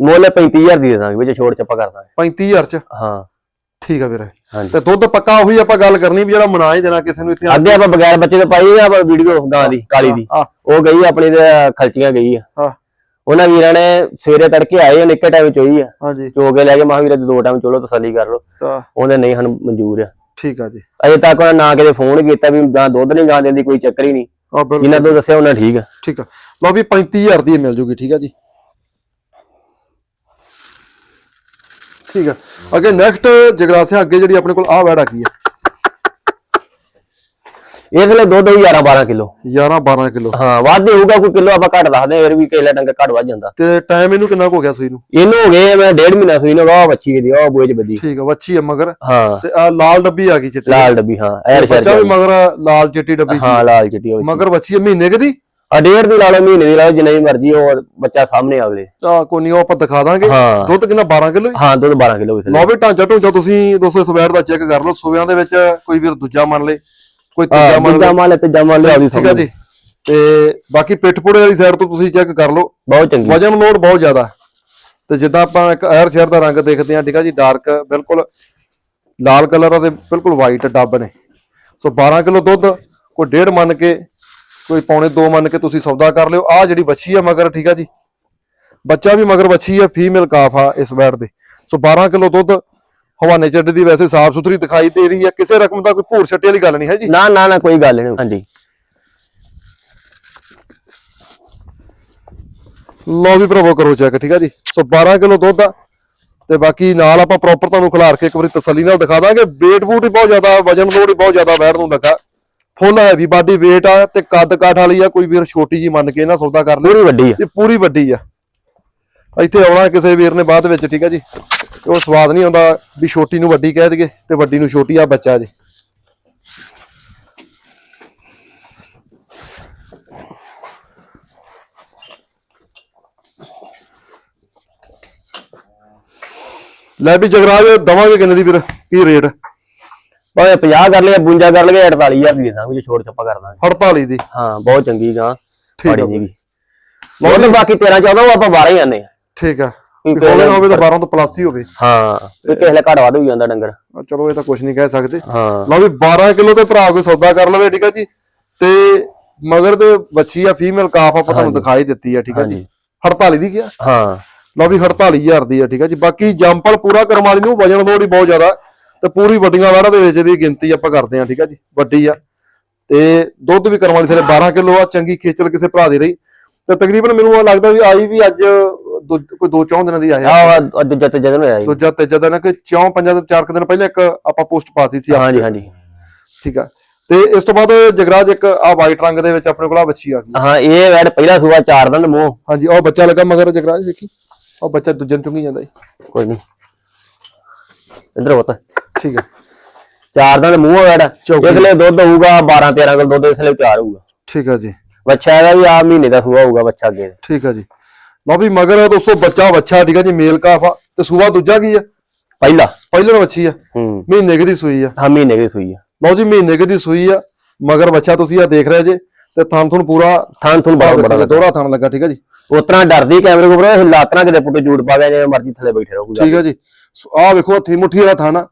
ਮੁੱਲ 35000 ਦੀ ਦੇ ਦਾਂਗੇ ਵਿੱਚ ਛੋੜ ਚੱਪਾ ਕਰ ਦਾਂਗੇ। 35000 ਚ? ਹਾਂ। ਠੀਕ ਆ ਵੀਰੇ। ਤੇ ਦੁੱਧ ਪੱਕਾ ਉਹੀ ਆਪਾਂ ਗੱਲ ਕਰਨੀ ਵੀ ਜਿਹੜਾ ਮਨਾ ਹੀ ਦੇਣਾ ਕਿਸੇ ਨੂੰ ਇੱਥੇ ਅੱਗੇ ਆਪਾਂ ਬਗੈਰ ਬੱਚੇ ਤੋਂ ਪਾਈ ਆ ਵੀਡੀਓ ਗਾਂ ਦੀ ਕਾਲੀ ਦੀ। ਉਹ ਗਈ ਆਪਣੀ ਖਲਚੀਆਂ ਗਈ ਆ। ਹਾਂ। ਉਹਨਾਂ ਵੀਰਾਂ ਨੇ ਸਵੇਰੇ ਤੜਕੇ ਆਏ ਆ ਨਿੱਕੇ ਟਾਈਮ ਚੋਈ ਆ। ਹਾਂਜੀ। ਚੋ ਕੇ ਲੈ ਕੇ ਮਹਾਵੀਰ ਦੇ ਦੋ ਟਾਈਮ ਚੋਲੋ ਤਸੱਲੀ ਕਰ ਲਓ। ਤਾਂ ਉਹਨੇ ਨਹੀਂ ਸਾਨੂੰ ਮਨਜ਼ੂਰ ਆ। ਠੀਕ ਆ ਜੀ। ਅਜੇ ਤੱਕ ਉਹਨਾਂ ਨਾ ਕਿਤੇ ਫੋਨ ਕੀਤਾ ਵੀ ਗਾਂ ਦੁੱਧ ਨਹੀਂ ਗਾਂ ਦਿੰਦੀ ਕੋਈ ਚੱਕਰ ਹੀ ਨਹੀਂ। ਜਿੰਨਾ ਤੋਂ ਦੱਸਿਆ ਉਹਨਾਂ ਠੀਕ ਆ। ਠੀਕ ਆ। ਲਓ ਵੀ 35000 ਦੀ ਮਿਲ ਜੂਗੀ ਠੀਕ ਆ ਜੀ। ਠੀਕ ਆ। ਅੱਗੇ ਨੈਕਸਟ ਜਗਰਾਸਿਆ ਅੱਗੇ ਜਿਹੜੀ ਆਪਣੇ ਕੋਲ ਆ ਵੈੜ ਆ ਗਈ ਆ। ਇਸ ਲਈ ਦੁੱਧ ਹੋਈ 11 12 ਕਿਲੋ। 11 12 ਕਿਲੋ। ਹਾਂ ਵੱਧ ਹੋਊਗਾ ਕੋਈ ਕਿਲੋ ਆਪਾਂ ਘੱਟ ਦੱਸਦੇ ਫਿਰ ਵੀ ਕਿਲਾ ਡੰਗਾ ਘੱਟ ਵੱਧ ਜਾਂਦਾ। ਤੇ ਟਾਈਮ ਇਹਨੂੰ ਕਿੰਨਾ ਕੁ ਹੋ ਗਿਆ ਸੂਈ ਨੂੰ? ਇਹਨੂੰ ਹੋ ਗਏ ਮੈਂ ਡੇਢ ਮਹੀਨਾ ਸੂਈ ਨੂੰ ਵਾਹ ਬੱਚੀ ਦੀ ਉਹ ਬੋਝ ਬੱਦੀ ਠੀਕ ਆ ਵੱਛੀ ਆ ਮਗਰ। ਹਾਂ। ਤੇ ਆ ਲਾਲ ਡੱਬੀ ਆ ਗਈ ਚਿੱਟੀ। ਲਾਲ ਡੱਬੀ ਹਾਂ ਐਰ ਸ਼ਹਿਰ ਬੱਚਾ ਵੀ ਮਗਰ ਲਾਲ ਚਿੱਟੀ ਡੱਬੀ ਹਾਂ ਲਾਲ ਚਿੱਟੀ ਮਗਰ ਆ ਮਹੀਨੇ ਕੁ ਦੀ? ਆ ਡੇਢ ਦੀ ਲਾ ਲਓ ਮਹੀਨੇ ਦੀ ਲਾ ਲਓ ਜਿੰਨੀ ਮਰਜ਼ੀ ਉਹ ਬੱਚਾ ਸਾਹਮਣੇ ਆਵੇ। ਆ ਕੋਈ ਨਹੀਂ ਉਹ ਆਪਾਂ ਦਿਖਾ ਦਾਂਗੇ। ਦੁੱਧ ਕਿੰਨਾ 12 ਕਿਲੋ ਹਾਂ ਦੁੱਧ 12 ਕਿਲੋ ਇਸ ਲਓ ਵੀ ਢਾਂਚਾ ਢੂੰਚਾ ਤੁਸੀਂ ਦੋਸਤੋ ਇਸ ਵੈੜ ਦਾ ਚੈੱਕ ਕਰ ਲਓ ਸੂਬਿਆਂ ਦੇ ਵਿੱਚ ਕੋਈ ਵੀਰ ਦੂਜਾ ਮੰਨ ਲੇ। ਕੋਈ ਤੀਜਾ ਹਾਂ ਮੰਨ ਜਿੱਦਾਂ ਲੇ ਮਾਲ ਤੇ ਜਮਾ ਲਿਆ ਦੀ ਠੀਕ ਆ ਜੀ। ਤੇ ਬਾਕੀ ਪਿੱਠ ਪੁੜੇ ਵਾਲੀ ਸਾਈਡ ਤੋਂ ਤੁਸੀਂ ਚੈੱਕ ਕਰ ਲਓ। ਬਹੁਤ ਚੰਗੀ। ਵਜਨ ਲੋਡ ਬਹੁਤ ਜ਼ਿਆਦਾ। ਤੇ ਜਿੱਦਾਂ ਆਪਾਂ ਇੱਕ 에ਅਰ ਸ਼ੇਅਰ ਦਾ ਰੰਗ ਦੇਖਦੇ ਹਾਂ ਠੀਕ ਆ ਜੀ ਡਾਰਕ ਬਿਲਕੁਲ ਲਾਲ ਕਲਰ ਤੇ ਬਿਲਕੁਲ ਵਾਈਟ ਡੱਬ ਨੇ। ਸੋ 12 ਕਿਲੋ ਦੁੱਧ ਕੋਈ ਡੇਢ ਮੰਨ ਕੇ ਕੋਈ ਪੌਣੇ 2 ਮੰਨ ਕੇ ਤੁਸੀਂ ਸੌਦਾ ਕਰ ਲਿਓ। ਆ ਜਿਹੜੀ ਬੱਚੀ ਆ ਮਗਰ ਠੀਕ ਆ ਜੀ। ਬੱਚਾ ਵੀ ਮਗਰ ਬੱਚੀ ਆ ਫੀਮੇਲ ਕਾਫ ਆ ਇਸ ਵੈੜ ਦੇ। ਸੋ 12 ਕਿਲੋ ਦੁੱਧ ਹਵਾਨੇ ਚੱਡ ਦੀ ਵੈਸੇ ਸਾਫ਼ ਸੁਥਰੀ ਦਿਖਾਈ ਦੇ ਰਹੀ ਹੈ। ਕਿਸੇ ਰਕਮ ਦਾ ਕੋਈ ਭੂਰ ਛੱਟੇ ਵਾਲੀ ਗੱਲ ਨਹੀਂ ਹੈ ਜੀ? ਨਾ ਨਾ ਨਾ ਕੋਈ ਗੱਲ ਨਹੀਂ ਹਾਂਜੀ। ਲਓ ਵੀ ਭਰਾਵੋ ਕਰੋ ਚੈੱਕ ਠੀਕ ਆ ਜੀ? ਸੋ 12 ਕਿਲੋ ਦੁੱਧ ਆ ਤੇ ਬਾਕੀ ਨਾਲ ਆਪਾਂ ਪ੍ਰੋਪਰ ਤੁਹਾਨੂੰ ਖਿਲਾਰ ਕੇ ਇੱਕ ਵਾਰੀ ਤਸੱਲੀ ਨਾਲ ਦਿਖਾ ਦਾਂਗੇ। weight ਬੂਟ ਵੀ ਬਹੁਤ ਜ਼ਿਆਦਾ ਵਜਨ ਲੋਡ ਵੀ ਬਹੁਤ ਜ਼ਿਆਦਾ ਬੈਠ ਨੂੰ ਲੱਗਾ ਫੁੱਲ ਹੈਵੀ ਬਾਡੀ weight ਆ ਤੇ ਕੱਦ ਕਾਠ ਵਾਲੀ ਆ ਕੋਈ ਵੀਰ ਛੋਟੀ ਜੀ ਮੰਨ ਕੇ ਨਾ ਸੌਦਾ ਕਰ ਲੇ। ਪੂਰੀ ਵੱਡੀ ਆ। ਇਹ ਪੂਰੀ ਵੱਡੀ ਆ। ਇੱਥੇ ਆਉਣਾ ਕਿਸੇ ਵੀਰ ਨੇ ਬਾਅਦ ਵਿੱਚ ਠੀਕ ਆ ਜੀ? ਉਹ ਸਵਾਦ ਨਹੀਂ ਆਉਂਦਾ ਵੀ ਛੋਟੀ ਨੂੰ ਵੱਡੀ ਕਹਿ ਦਈਏ ਤੇ ਵੱਡੀ ਨੂੰ ਛੋਟੀ ਆ ਬੱਚਾ ਜੀ। ਲੈ ਵੀ ਜਗਰਾਜ ਦਵਾਂਗੇ ਕਿੰਨੇ ਦੀ ਵੀਰ? ਕੀ ਰੇਟ? ਭਾਵੇਂ 50 ਕਰ ਲਿਆ 52 ਕਰ ਲਿਆ 48000 ਦੀ ਦੇ ਦਾਂਗੇ ਜੇ ਛੋੜ ਚੱਪਾ ਕਰ ਦਾਂਗੇ। 48 ਦੀ? ਹਾਂ ਬਹੁਤ ਚੰਗੀ ਗਾਂ ਠੀਕ ਜੀ ਲੋ ਬਾਕੀ 13 14 ਉਹ ਆਪਾਂ 12 ਹੀ ਆਨੇ ਆ ਠੀਕ ਆ। ਹੋਵੇ ਹੋਵੇ ਤਾਂ 12 ਤੋਂ ਪਲੱਸ ਹੀ ਹੋਵੇ। ਹਾਂ। ਵੀ ਕਿਸੇ ਵੇਲੇ ਘੱਟ ਵੱਧ ਹੋ ਜਾਂਦਾ ਡੰਗਰ। ਚਲੋ ਇਹ ਤਾਂ ਕੁਝ ਨਹੀਂ ਕਹਿ ਸਕਦੇ। ਹਾਂ। ਲਓ ਵੀ 12 ਕਿਲੋ ਤੇ ਭਰਾ ਕੋਈ ਸੌਦਾ ਕਰ ਲਵੇ ਠੀਕ ਆ ਜੀ। ਤੇ ਮਗਰ ਤੇ ਬੱਚੀ ਆ ਫੀਮੇਲ ਕਾਫ ਆਪਾਂ ਤੁਹਾਨੂੰ ਦਿਖਾਈ ਦਿੱਤੀ ਆ ਠੀਕ ਆ ਜੀ। ਹਾਂਜੀ। 48 ਦੀ ਗਿਆ। ਹਾਂ। ਲਓ ਵੀ 48000 ਦੀ ਆ ਠੀਕ ਆ ਜੀ। ਬਾਕੀ ਜੰਪਲ ਪੂਰਾ ਕਰਮ ਵਾਲੀ ਨੂੰ ਵਜਨ ਹੀ ਬਹੁਤ ਜ਼ਿਆਦਾ। ਤੇ ਪੂਰੀ ਵੱਡੀਆਂ ਵਾਰਾਂ ਦੇ ਵਿੱਚ ਇਹਦੀ ਗਿਣਤੀ ਆਪਾਂ ਕਰਦੇ ਆ ਠੀਕ ਆ ਜੀ। ਵੱਡੀ ਆ। ਤੇ ਦੁੱਧ ਵੀ ਕਰਮ ਵਾਲੀ ਥਲੇ 12 ਕਿਲੋ ਆ। ਚੰਗੀ ਖੇਚਲ ਕਿਸੇ ਭਰਾ ਦੀ ਰਹੀ। ਤੇ ਤਕਰੀਬਨ ਮੈਨੂੰ ਲੱਗਦਾ ਵੀ ਆਈ ਵੀ ਅੱਜ ਦੋ- ਕੋਈ ਦੋ ਚੌਂ ਦਿਨਾਂ ਦੀ ਆਇਆ ਆ ਅੱਜ ਜੱਤ ਜਦਨ ਹੋਇਆ ਜੀ ਦੂਜਾ ਤੀਜਾ ਦਿਨ ਕਿ ਚੌਂ ਪੰਜਾਂ ਤੋਂ ਚਾਰ ਕੁ ਦਿਨ ਪਹਿਲਾਂ ਇੱਕ ਆਪਾਂ ਪੋਸਟ ਪਾਤੀ ਸੀ ਹਾਂਜੀ ਹਾਂਜੀ। ਠੀਕ ਆ। ਤੇ ਇਸ ਤੋਂ ਬਾਅਦ ਜਗਰਾਜ ਇੱਕ ਆ ਵਾਈਟ ਰੰਗ ਦੇ ਵਿੱਚ ਆਪਣੇ ਕੋਲ ਆ ਬੱਚੀ ਆ ਗਈ। ਹਾਂ ਇਹ ਵੈੜ ਪਹਿਲਾ ਸੂਆ ਚਾਰ ਦੰਦ ਮੂੰਹ। ਹਾਂਜੀ ਉਹ ਬੱਚਾ ਲੱਗਾ ਮਗਰ ਜਗਰਾਜ ਦੇਖੀ। ਉਹ ਬੱਚਾ ਦੂਜੇ ਨੂੰ ਚੁੰਗੀ ਜਾਂਦਾ ਜੀ ਕੋਈ ਨਹੀਂ ਇਧਰ ਹੋਤ ਠੀਕ ਆ। ਚਾਰ ਦੰਦ ਮੂੰਹ ਵੈੜ ਚੌਕੀ। ਇਸ ਲਈ ਦੁੱਧ ਹੋਊਗਾ 12 13 ਕਿਲੋ ਦੁੱਧ ਇਸ ਲਈ ਤਿਆਰ ਹੋਊਗਾ। ਠੀਕ ਆ ਜੀ। ਬੱਚਾ ਇਹਦਾ ਵੀ ਆ ਮਹੀਨੇ ਦਾ ਸੂਆ ਹੋਊਗਾ ਬੱਚਾ ਅੱਗੇ। ਠੀਕ ਆ ਜੀ। ਲਓ ਵੀ ਮਗਰ ਦੋਸਤੋ ਬੱਚਾ ਬੱਚਾ ਠੀਕ ਆ ਜੀ ਮੇਲ ਕਾਫ ਆ। ਤੇ ਸੂਆ ਦੂਜਾ ਕੀ ਆ? ਪਹਿਲਾ। ਪਹਿਲਾਂ ਬੱਚੀ ਆ। ਹੂੰ। ਮਹੀਨੇ ਕੁ ਦੀ ਸੂਈ ਆ। ਹਾਂ ਮਹੀਨੇ ਦੀ ਸੂਈ ਆ। ਲਓ ਜੀ ਮਹੀਨੇ ਕੁ ਦੀ ਸੂਈ ਆ। ਮਗਰ ਬੱਚਾ ਤੁਸੀਂ ਆ ਦੇਖ ਰਹੇ ਜੇ ਤੇ ਥਾਂ ਤੁਹਾਨੂੰ ਪੂਰਾ ਥਾਂ ਥੁਣ ਬਹੁਤ ਬੜਾ ਲੱਗਾ। ਦੋਹਰਾ ਥਾਂ ਲੱਗਾ ਠੀਕ ਆ ਜੀ। ਉਤਨਾ ਡਰਦੀ ਕੈਮਰੇ ਕੋਲ ਇਹ ਲਾਤਨਾ ਕਿਤੇ ਪੁੱਟ ਜੂੜ ਪਾ ਗਿਆ ਜਿਵੇਂ ਮਰਜ਼ੀ ਥੱਲੇ ਬੈਠੇ ਰਹੂਗਾ ਠੀਕ ਆ ਜੀ। ਆ ਵੇਖੋ ਹੱਥੀ ਮੁੱਠੀ ਵਾਲਾ ਥਾਣਾ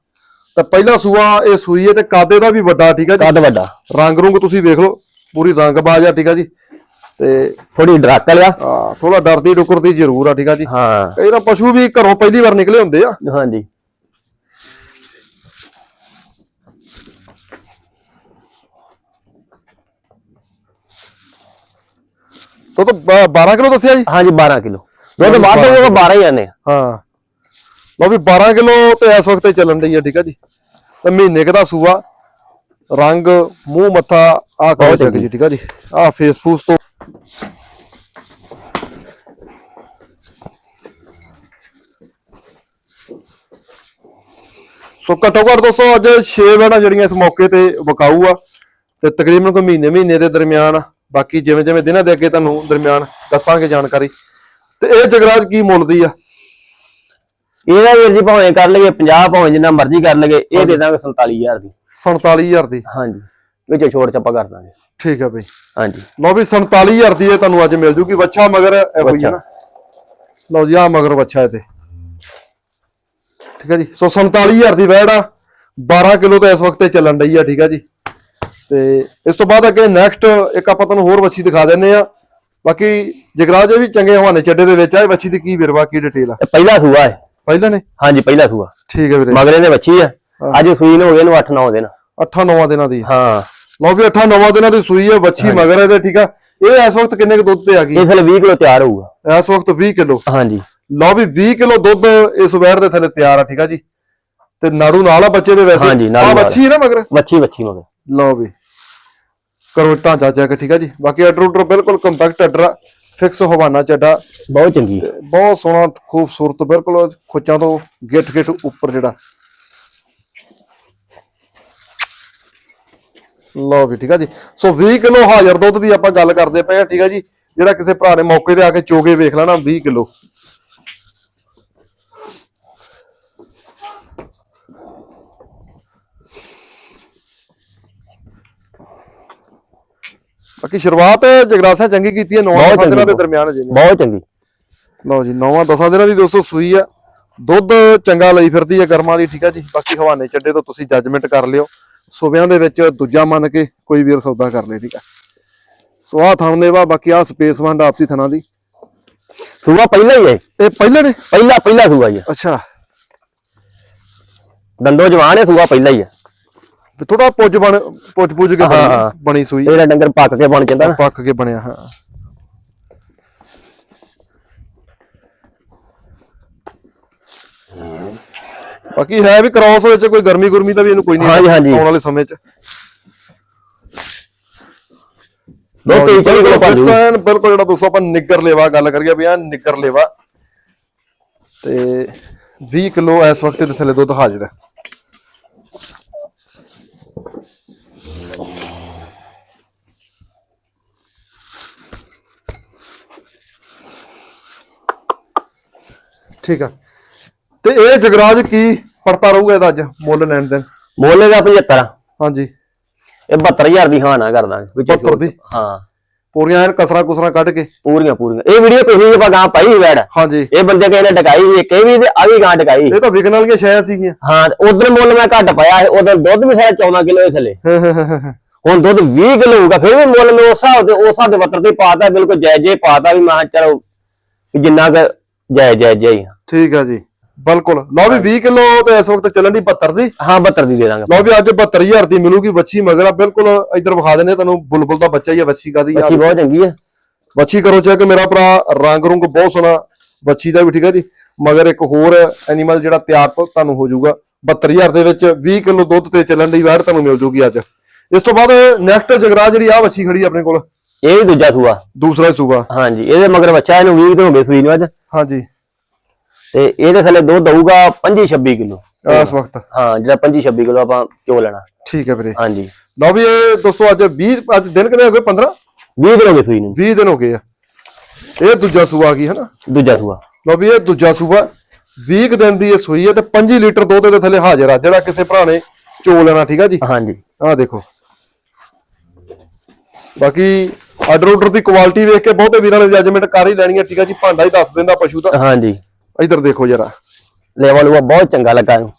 ਤਾਂ ਪਹਿਲਾ ਸੂਆ ਇਹ ਸੂਈ ਹੈ ਤੇ ਕਾਦੇ ਦਾ ਵੀ ਵੱਡਾ ਠੀਕ ਆ ਜੀ। ਕੱਦ ਵੱਡਾ? ਰੰਗ ਰੁੰਗ ਤੁਸੀਂ ਵੇਖ ਲਓ ਪੂਰੀ ਰੰਗ ਬਾਜ ਆ ਠੀਕ ਆ ਜੀ। ਤੇ ਥੋੜੀ ਡਰਾਕਲ ਆ। ਆ ਥੋੜਾ ਡਰਦੀ ਡੁਕਰਦੀ ਜ਼ਰੂਰ ਆ ਠੀਕ ਆ ਜੀ। ਹਾਂ। ਕਈ ਨਾ ਪਸ਼ੂ ਵੀ ਘਰੋਂ ਪਹਿਲੀ ਵਾਰ ਨਿਕਲੇ ਹੁੰਦੇ ਆ। ਹਾਂਜੀ। ਤੋ ਤਾਂ 12 ਕਿਲੋ ਦੱਸਿਆ ਜੀ? ਹਾਂਜੀ 12 ਕਿਲੋ। ਦੁੱਧ ਵੱਧ ਹੋਊਗਾ 12 ਹੀ ਆਨੇ ਹਾਂ। ਲਓ ਵੀ 12 ਕਿਲੋ ਤੇ ਇਸ ਵਕਤ ਚੱਲਣ ਡਈ ਆ ਠੀਕ ਆ ਜੀ। ਤੇ ਮਹੀਨੇ ਕੁ ਦਾ ਸੂਆ ਰੰਗ ਮੂੰਹ ਮੱਥਾ ਆ ਕਹੋ। ਜੀ ਠੀਕ ਆ ਜੀ। ਆ ਫੇਸ ਫੂਸ ਤੋਂ ਸੋ ਘੱਟੋ ਘੱਟ ਦੋਸਤੋ ਅੱਜ 6 ਵੈਣਾ ਜਿਹੜੀਆਂ ਇਸ ਮੌਕੇ ਤੇ ਵਿਕਾਊ ਆ ਤੇ ਤਕਰੀਬਨ ਕੋਈ ਮਹੀਨੇ ਮਹੀਨੇ ਦੇ ਦਰਮਿਆਨ ਬਾਕੀ ਜਿਵੇਂ ਜਿਵੇਂ ਦਿਨਾਂ ਦੇ ਅੱਗੇ ਤੁਹਾਨੂੰ ਦਰਮਿਆਨ ਦੱਸਾਂਗੇ ਜਾਣਕਾਰੀ। ਤੇ ਇਹ ਜਗਰਾਜ ਕੀ ਮੁੱਲ ਦੀ ਆ? ਇਹਦਾ ਵੀਰ ਜੀ ਭਾਵੇਂ ਕਰ ਲਈਏ 50 ਭਾਵੇਂ ਜਿੰਨਾ ਮਰਜ਼ੀ ਕਰ ਲਈਏ ਇਹ ਦੇ ਦਾਂਗੇ 47000 ਦੀ। 47000 ਦੀ। ਹਾਂਜੀ ਵਿੱਚ ਛੋੜ ਛੱਪਾ ਕਰ ਦਾਂਗੇ। ਠੀਕ ਆ ਬਈ। ਹਾਂਜੀ। ਲਓ ਵੀ 47000 ਦੀ ਇਹ ਤੁਹਾਨੂੰ ਅੱਜ ਮਿਲ ਜੂਗੀ। ਬੱਚਾ ਮਗਰ ਇਹੋ ਹੀ ਹੈ ਵੱਛਾ। ਨਾ। ਲਓ ਜੀ ਆ ਮਗਰ ਬੱਚਾ ਇਹ ਤੇ ਠੀਕ ਆ ਜੀ। ਸੋ 47000 ਦੀ ਵੈੜ ਆ। 12 ਕਿਲੋ ਤਾਂ ਇਸ ਵਕਤ ਤੇ ਚੱਲਣ ਡਈ ਆ ਠੀਕ ਆ ਜੀ। ਤੇ ਇਸ ਤੋਂ ਬਾਅਦ ਅੱਗੇ ਨੈਕਸਟ ਇੱਕ ਆਪਾਂ ਤੁਹਾਨੂੰ ਹੋਰ ਬੱਚੀ ਦਿਖਾ ਦਿੰਨੇ ਆ। ਬਾਕੀ ਜਗਰਾਜ ਇਹ ਵੀ ਚੰਗੇ ਹਵਾਨੇ ਚੱਡੇ ਦੇ ਵਿੱਚ ਆ। ਇਹ ਬੱਚੀ ਦੀ ਕੀ ਵਿਰਵਾ ਕੀ ਡਿਟੇਲ ਆ? ਪਹਿਲਾ ਸੂਆ ਹੈ। ਪਹਿਲਾਂ ਨੇ? ਹਾਂਜੀ ਪਹਿਲਾ ਸੂਆ। ਠੀਕ ਹੈ ਵੀਰੇ। ਮਗਰੇ ਦੇ ਬੱਚੀ ਆ। ਅੱਜ ਸੂਈ ਨੂੰ ਹੋ ਗਏ ਨੂੰ 8-9 ਦਿਨ। 8-9 ਦਿਨਾਂ ਦੀ ਹਾਂ। ਲਓ ਵੀ 8-9 ਦਿਨਾਂ ਦੀ ਸੂਈ ਹੈ ਬੱਚੀ ਮਗਰ ਇਹਦੇ ਠੀਕ ਆ? ਇਹ ਇਸ ਵਕਤ ਕਿੰਨੇ ਕੁ ਦੁੱਧ ਤੇ ਆ ਗਈ? ਇਹ ਥਲੇ 20 ਕਿਲੋ ਤਿਆਰ ਹੋਊਗਾ। ਇਸ ਵਕਤ 20 ਕਿਲੋ। ਹਾਂਜੀ। ਲਓ ਵੀ 20 ਕਿਲੋ ਦੁੱਧ ਇਸ ਵੈਰ ਦੇ ਥੱਲੇ ਤਿਆਰ ਆ ਠੀਕ ਆ ਜੀ? ਤੇ ਨਾੜੂ ਨਾਲ ਆ ਬੱਚੇ ਦੇ ਵੈਸੇ? ਹਾਂਜੀ, ਆ ਨਾਲ। ਬੱਚੀ ਹੈ ਨਾ ਮਗਰ? ਵੱਛੀ ਵੱਛੀ ਮਗਰ। ਲਓ ਵੀ। ਕਰੋ ਢਾਂਚਾ ਚੈੱਕ ਠੀਕ ਆ ਜੀ? ਬਾਕੀ ਆਰਡਰ ਉਡਰ ਬਿਲਕੁਲ ਕੰਪੈਕਟ ਆ ਫਿਕਸ ਹਵਾਨਾ ਚੱਡਾ। ਬਹੁਤ ਚੰਗੀ। ਬਹੁਤ ਸੋਹਣਾ ਖੂਬਸੂਰਤ ਬਿਲਕੁਲ ਖੁੱਚਾਂ ਤੋਂ ਗਿੱਠ ਗਿੱਠ ਉੱਪਰ ਜਿਹੜਾ ਲਓ ਵੀ ਠੀਕ ਆ ਜੀ। ਸੋ 20 ਕਿਲੋ ਹਾਜ਼ਰ ਦੁੱਧ ਦੀ ਆਪਾਂ ਗੱਲ ਕਰਦੇ ਪਏ ਆ ਠੀਕ ਆ ਜੀ। ਜਿਹੜਾ ਕਿਸੇ ਭਰਾ ਨੇ ਮੌਕੇ ਤੇ ਆ ਕੇ ਚੋਗੇ ਵੇਖ ਲੈਣਾ 20 ਕਿਲੋ। ਬਾਕੀ ਸ਼ੁਰੂਆਤ ਜਗਰਾਸਾ ਚੰਗੀ ਕੀਤੀ ਹੈ 9 ਬਹੁਤ ਦਿਨਾਂ ਦੇ। ਦਰਮਿਆਨ ਜੀ ਬਹੁਤ ਚੰਗੀ। ਲਓ ਜੀ ਨੌਵਾਂ ਦਸਾਂ ਦਿਨਾਂ ਦੀ ਦੋਸਤੋ ਸੂਈ ਆ। ਦੁੱਧ ਚੰਗਾ ਲਈ ਫਿਰਦੀ ਹੈ ਗਰਮਾਂ ਦੀ ਠੀਕ ਆ ਜੀ। ਬਾਕੀ ਹਵਾਨੇ ਚੱਡੇ ਤੋਂ ਤੁਸੀਂ ਜੱਜਮੈਂਟ ਕਰ ਲਿਓ। ਸੂਬਿਆਂ ਦੇ ਵਿੱਚ ਦੂਜਾ ਮੰਨ ਕੇ ਕੋਈ ਵੀਰ ਸੌਦਾ ਕਰ ਲੇ ਠੀਕ ਆ। ਸੋ ਆਹ ਥਣ ਦੇ ਵਾ ਬਾਕੀ ਆ ਸਪੇਸ ਵੰਡ ਆਪਸੀ ਥਣਾ ਦੀ। ਸੂਆ ਪਹਿਲਾ ਹੀ ਹੈ। ਇਹ ਪਹਿਲੇ ਨੇ? ਪਹਿਲਾ ਪਹਿਲਾ ਸੂਆ ਹੀ ਹੈ। ਅੱਛਾ। ਦੰਦੋ ਜਵਾਨ ਹੈ ਸੂਆ ਪਹਿਲਾ ਹੀ ਹੈ। ਥੋੜਾ ਪੁੱਜ ਬਣ ਪੁੱਜ ਪੁੱਜ ਕੇ ਬਣੀ ਸੂਈ। ਇਹਦਾ ਡੰਗਰ ਪੱਕ ਕੇ ਬਣ ਜਾਂਦਾ ਪੱਕ ਕੇ ਬਣਿਆ ਹਾਂ। ਬਾਕੀ ਹੈ ਵੀ ਕ੍ਰਾਸ ਵਿੱਚ ਕੋਈ ਗਰਮੀ ਗੁਰਮੀ ਦਾ ਵੀ ਇਹਨੂੰ ਕੋਈ ਨਹੀਂ ਹਾਂਜੀ, ਹਾਂਜੀ। ਆਉਣ ਵਾਲੇ ਸਮੇਂ 'ਚ। ਕਿਲੋ ਪਾ ਐਨ ਬਿਲਕੁਲ ਜਿਹੜਾ ਦੋਸਤੋ ਆਪਾਂ ਨਿੱਗਰ ਲੇਵਾ ਗੱਲ ਕਰੀਏ ਵੀ ਆ ਨਿੱਗਰ ਲੇਵਾ ਤੇ 20 ਕਿਲੋ ਇਸ ਵਕਤ ਦੇ ਥੱਲੇ ਦੁੱਧ ਹਾਜ਼ਰ ਹੈ। ਠੀਕ ਆ। ਤੇ ਇਹ ਜਗਰਾਜ ਕੀ ਪੜਤਾ ਰਹੂਗਾ ਇਹਦਾ ਅੱਜ ਮੁੱਲ ਲੈਣ ਦੇਣ? ਮੁੱਲ ਦਾ 75 ਹਾਂਜੀ। ਇਹ 72000 ਦੀ ਹਾਂ ਨਾ ਕਰਦਾ ਵਿੱਚ 72 ਦੀ? ਹਾਂ। ਪੂਰੀਆਂ ਐਨ ਕਸਰਾਂ ਕੁਸਰਾਂ ਕੱਢ ਕੇ। ਪੂਰੀਆਂ ਪੂਰੀਆਂ। ਇਹ ਵੀਡੀਓ ਪਿਛਲੀ ਆਪਾਂ ਗਾਂ ਪਾਈ ਵੈੜ। ਹਾਂਜੀ। ਇਹ ਬੰਦੇ ਕਹਿੰਦੇ ਟਕਾਈ ਸੀ ਇੱਕ ਇਹ ਵੀ ਤੇ ਆ ਵੀ ਗਾਂ ਟਕਾਈ ਇਹ ਤਾਂ ਵਿਕਣ ਵਾਲੀਆਂ ਸ਼ਾਇਦ ਸੀਗੀਆਂ। ਹਾਂ ਉਧਰ ਮੁੱਲ ਮੈਂ ਘੱਟ ਪਾਇਆ ਉਧਰ ਦੁੱਧ ਵੀ ਸਾਰਾ 14 ਕਿਲੋ ਥੱਲੇ। ਹੁਣ ਦੁੱਧ 20 ਕਿਲੋ ਹੋਊਗਾ ਫਿਰ ਵੀ ਮੁੱਲ ਮੈਂ ਉਸ ਹਿਸਾਬ ਤੇ ਉਸ ਹਿਸਾਬ ਦੇ ਵੱਤਰ ਤੇ ਪਾਤਾ ਬਿਲਕੁਲ ਜਾਇਜ਼ ਜੇ ਪਾਤਾ ਵੀ ਮੈਂ ਚਲੋ ਵੀ ਜਿੰਨਾ ਕੁ ਜਿਹਾ ਹੀ ਆ। ਠੀਕ ਆ ਜੀ। ਬਿਲਕੁਲ। ਲਓ ਵੀ 20 ਕਿਲੋ ਤੇ ਇਸ ਵਕਤ ਚੱਲਣ ਦੀ 72 ਦੀ। ਹਾਂ 72 ਦੀ ਦੇ ਦਾਂਗੇ। ਲਓ ਵੀ ਅੱਜ 72000 ਦੀ ਮਿਲੂਗੀ ਬੱਚੀ ਮਗਰ ਆ ਬਿਲਕੁਲ ਇੱਧਰ ਵਿਖਾ ਦਿੰਦੇ ਆ ਤੁਹਾਨੂੰ ਬੁਲਬੁਲ ਦਾ ਬੱਚਾ ਹੀ ਆ ਬੱਚੀ ਕਾਦੀ ਆ। ਬੱਚੀ ਬਹੁਤ ਚੰਗੀ ਹੈ ਬੱਚੀ ਕਰੋ ਚੈੱਕ ਮੇਰਾ ਭਰਾ ਰੰਗ ਰੁੰਗ ਬਹੁਤ ਸੋਹਣਾ ਬੱਚੀ ਦਾ ਵੀ ਠੀਕ ਆ ਜੀ। ਮਗਰ ਇੱਕ ਹੋਰ ਐਨੀਮਲ ਜਿਹੜਾ ਤਿਆਰ ਤੁਹਾਨੂੰ ਹੋ ਜਾਊਗਾ 72000 ਦੇ ਵਿੱਚ 20 ਕਿਲੋ ਦੁੱਧ ਤੇ ਚੱਲਣ ਦੀ ਵੈੜ ਤੁਹਾਨੂੰ ਮਿਲ ਜੂਗੀ ਅੱਜ। ਇਸ ਤੋਂ ਬਾਅਦ ਨੈਕਸਟ ਜਗਰਾ ਜਿਹੜੀ ਆ ਬੱਚੀ ਖੜੀ ਆ ਆਪਣੇ ਕੋਲ। ਇਹ ਵੀ ਦੂਜਾ ਸੂਆ। ਦੂਸਰਾ ਸੂਬਾ ਹਾਂਜੀ ਇਹਦੇ ਮਗਰ ਬੱਚਾ ਇਹਨੂੰ 20 ਦਿਨ ਹੋ ਗਏ ਸੂਈ ਨੂੰ ਅੱਜ। ਹਾਂਜੀ। ਤੇ ਇਹਦੇ ਥੱਲੇ ਦੁੱਧ ਦਊਗਾ 25 26 ਕਿਲੋ। ਇਸ ਵਕਤ। ਹਾਂ ਜਿਹੜਾ 25 26 ਕਿਲੋ ਆਪਾਂ ਚੋ ਲੈਣਾ। ਠੀਕ ਹੈ ਵੀਰੇ। ਹਾਂਜੀ। ਲਓ ਵੀ ਇਹ ਦੋਸਤੋ ਅੱਜ 20 ਅੱਜ ਦਿਨ ਕਿੰਨੇ ਹੋ ਗਏ? 15 20 ਦਿਨ ਹੋ ਗਏ ਸੂਈ ਨੂੰ। 20 ਦਿਨ ਹੋ ਗਏ ਆ। ਇਹ ਦੂਜਾ ਸੂਆ ਆ ਗਈ ਹੈ ਨਾ ਦੂਜਾ ਸੂਆ। ਲਓ ਵੀ ਇਹ ਦੂਜਾ ਸੂਆ। 20 ਕੁ ਦਿਨ ਦੀ ਇਹ ਸੂਈ ਹੈ ਤੇ 5 ਲੀਟਰ ਦੁੱਧ ਦੇ ਥੱਲੇ ਹਾਜ਼ਰ ਆ ਜਿਹੜਾ ਕਿਸੇ ਭਰਾ ਨੇ ਚੋ ਲੈਣਾ ਠੀਕ ਆ ਜੀ? ਹਾਂਜੀ। ਆਹ ਦੇਖੋ। ਬਾਕੀ ਆਰਡਰ ਆਰਡਰ ਦੀ ਕੁਆਲਿਟੀ ਵੇਖ ਕੇ ਬਹੁਤੇ ਵੀਰਾਂ ਨੇ ਜੱਜਮੈਂਟ ਕਰ ਹੀ ਲੈਣੀ ਹੈ ਠੀਕ ਆ ਜੀ? ਭਾਂਡਾ ਹੀ ਦੱਸ ਦਿੰਦਾ ਪਸ਼ੂ ਦਾ। ਹਾਂਜੀ। ਇੱਧਰ ਦੇਖੋ ਜਰਾ। ਲੈਵਲ ਉਹ ਬਹੁਤ ਚੰਗਾ ਲੱਗਾ ਇਹਨੂੰ।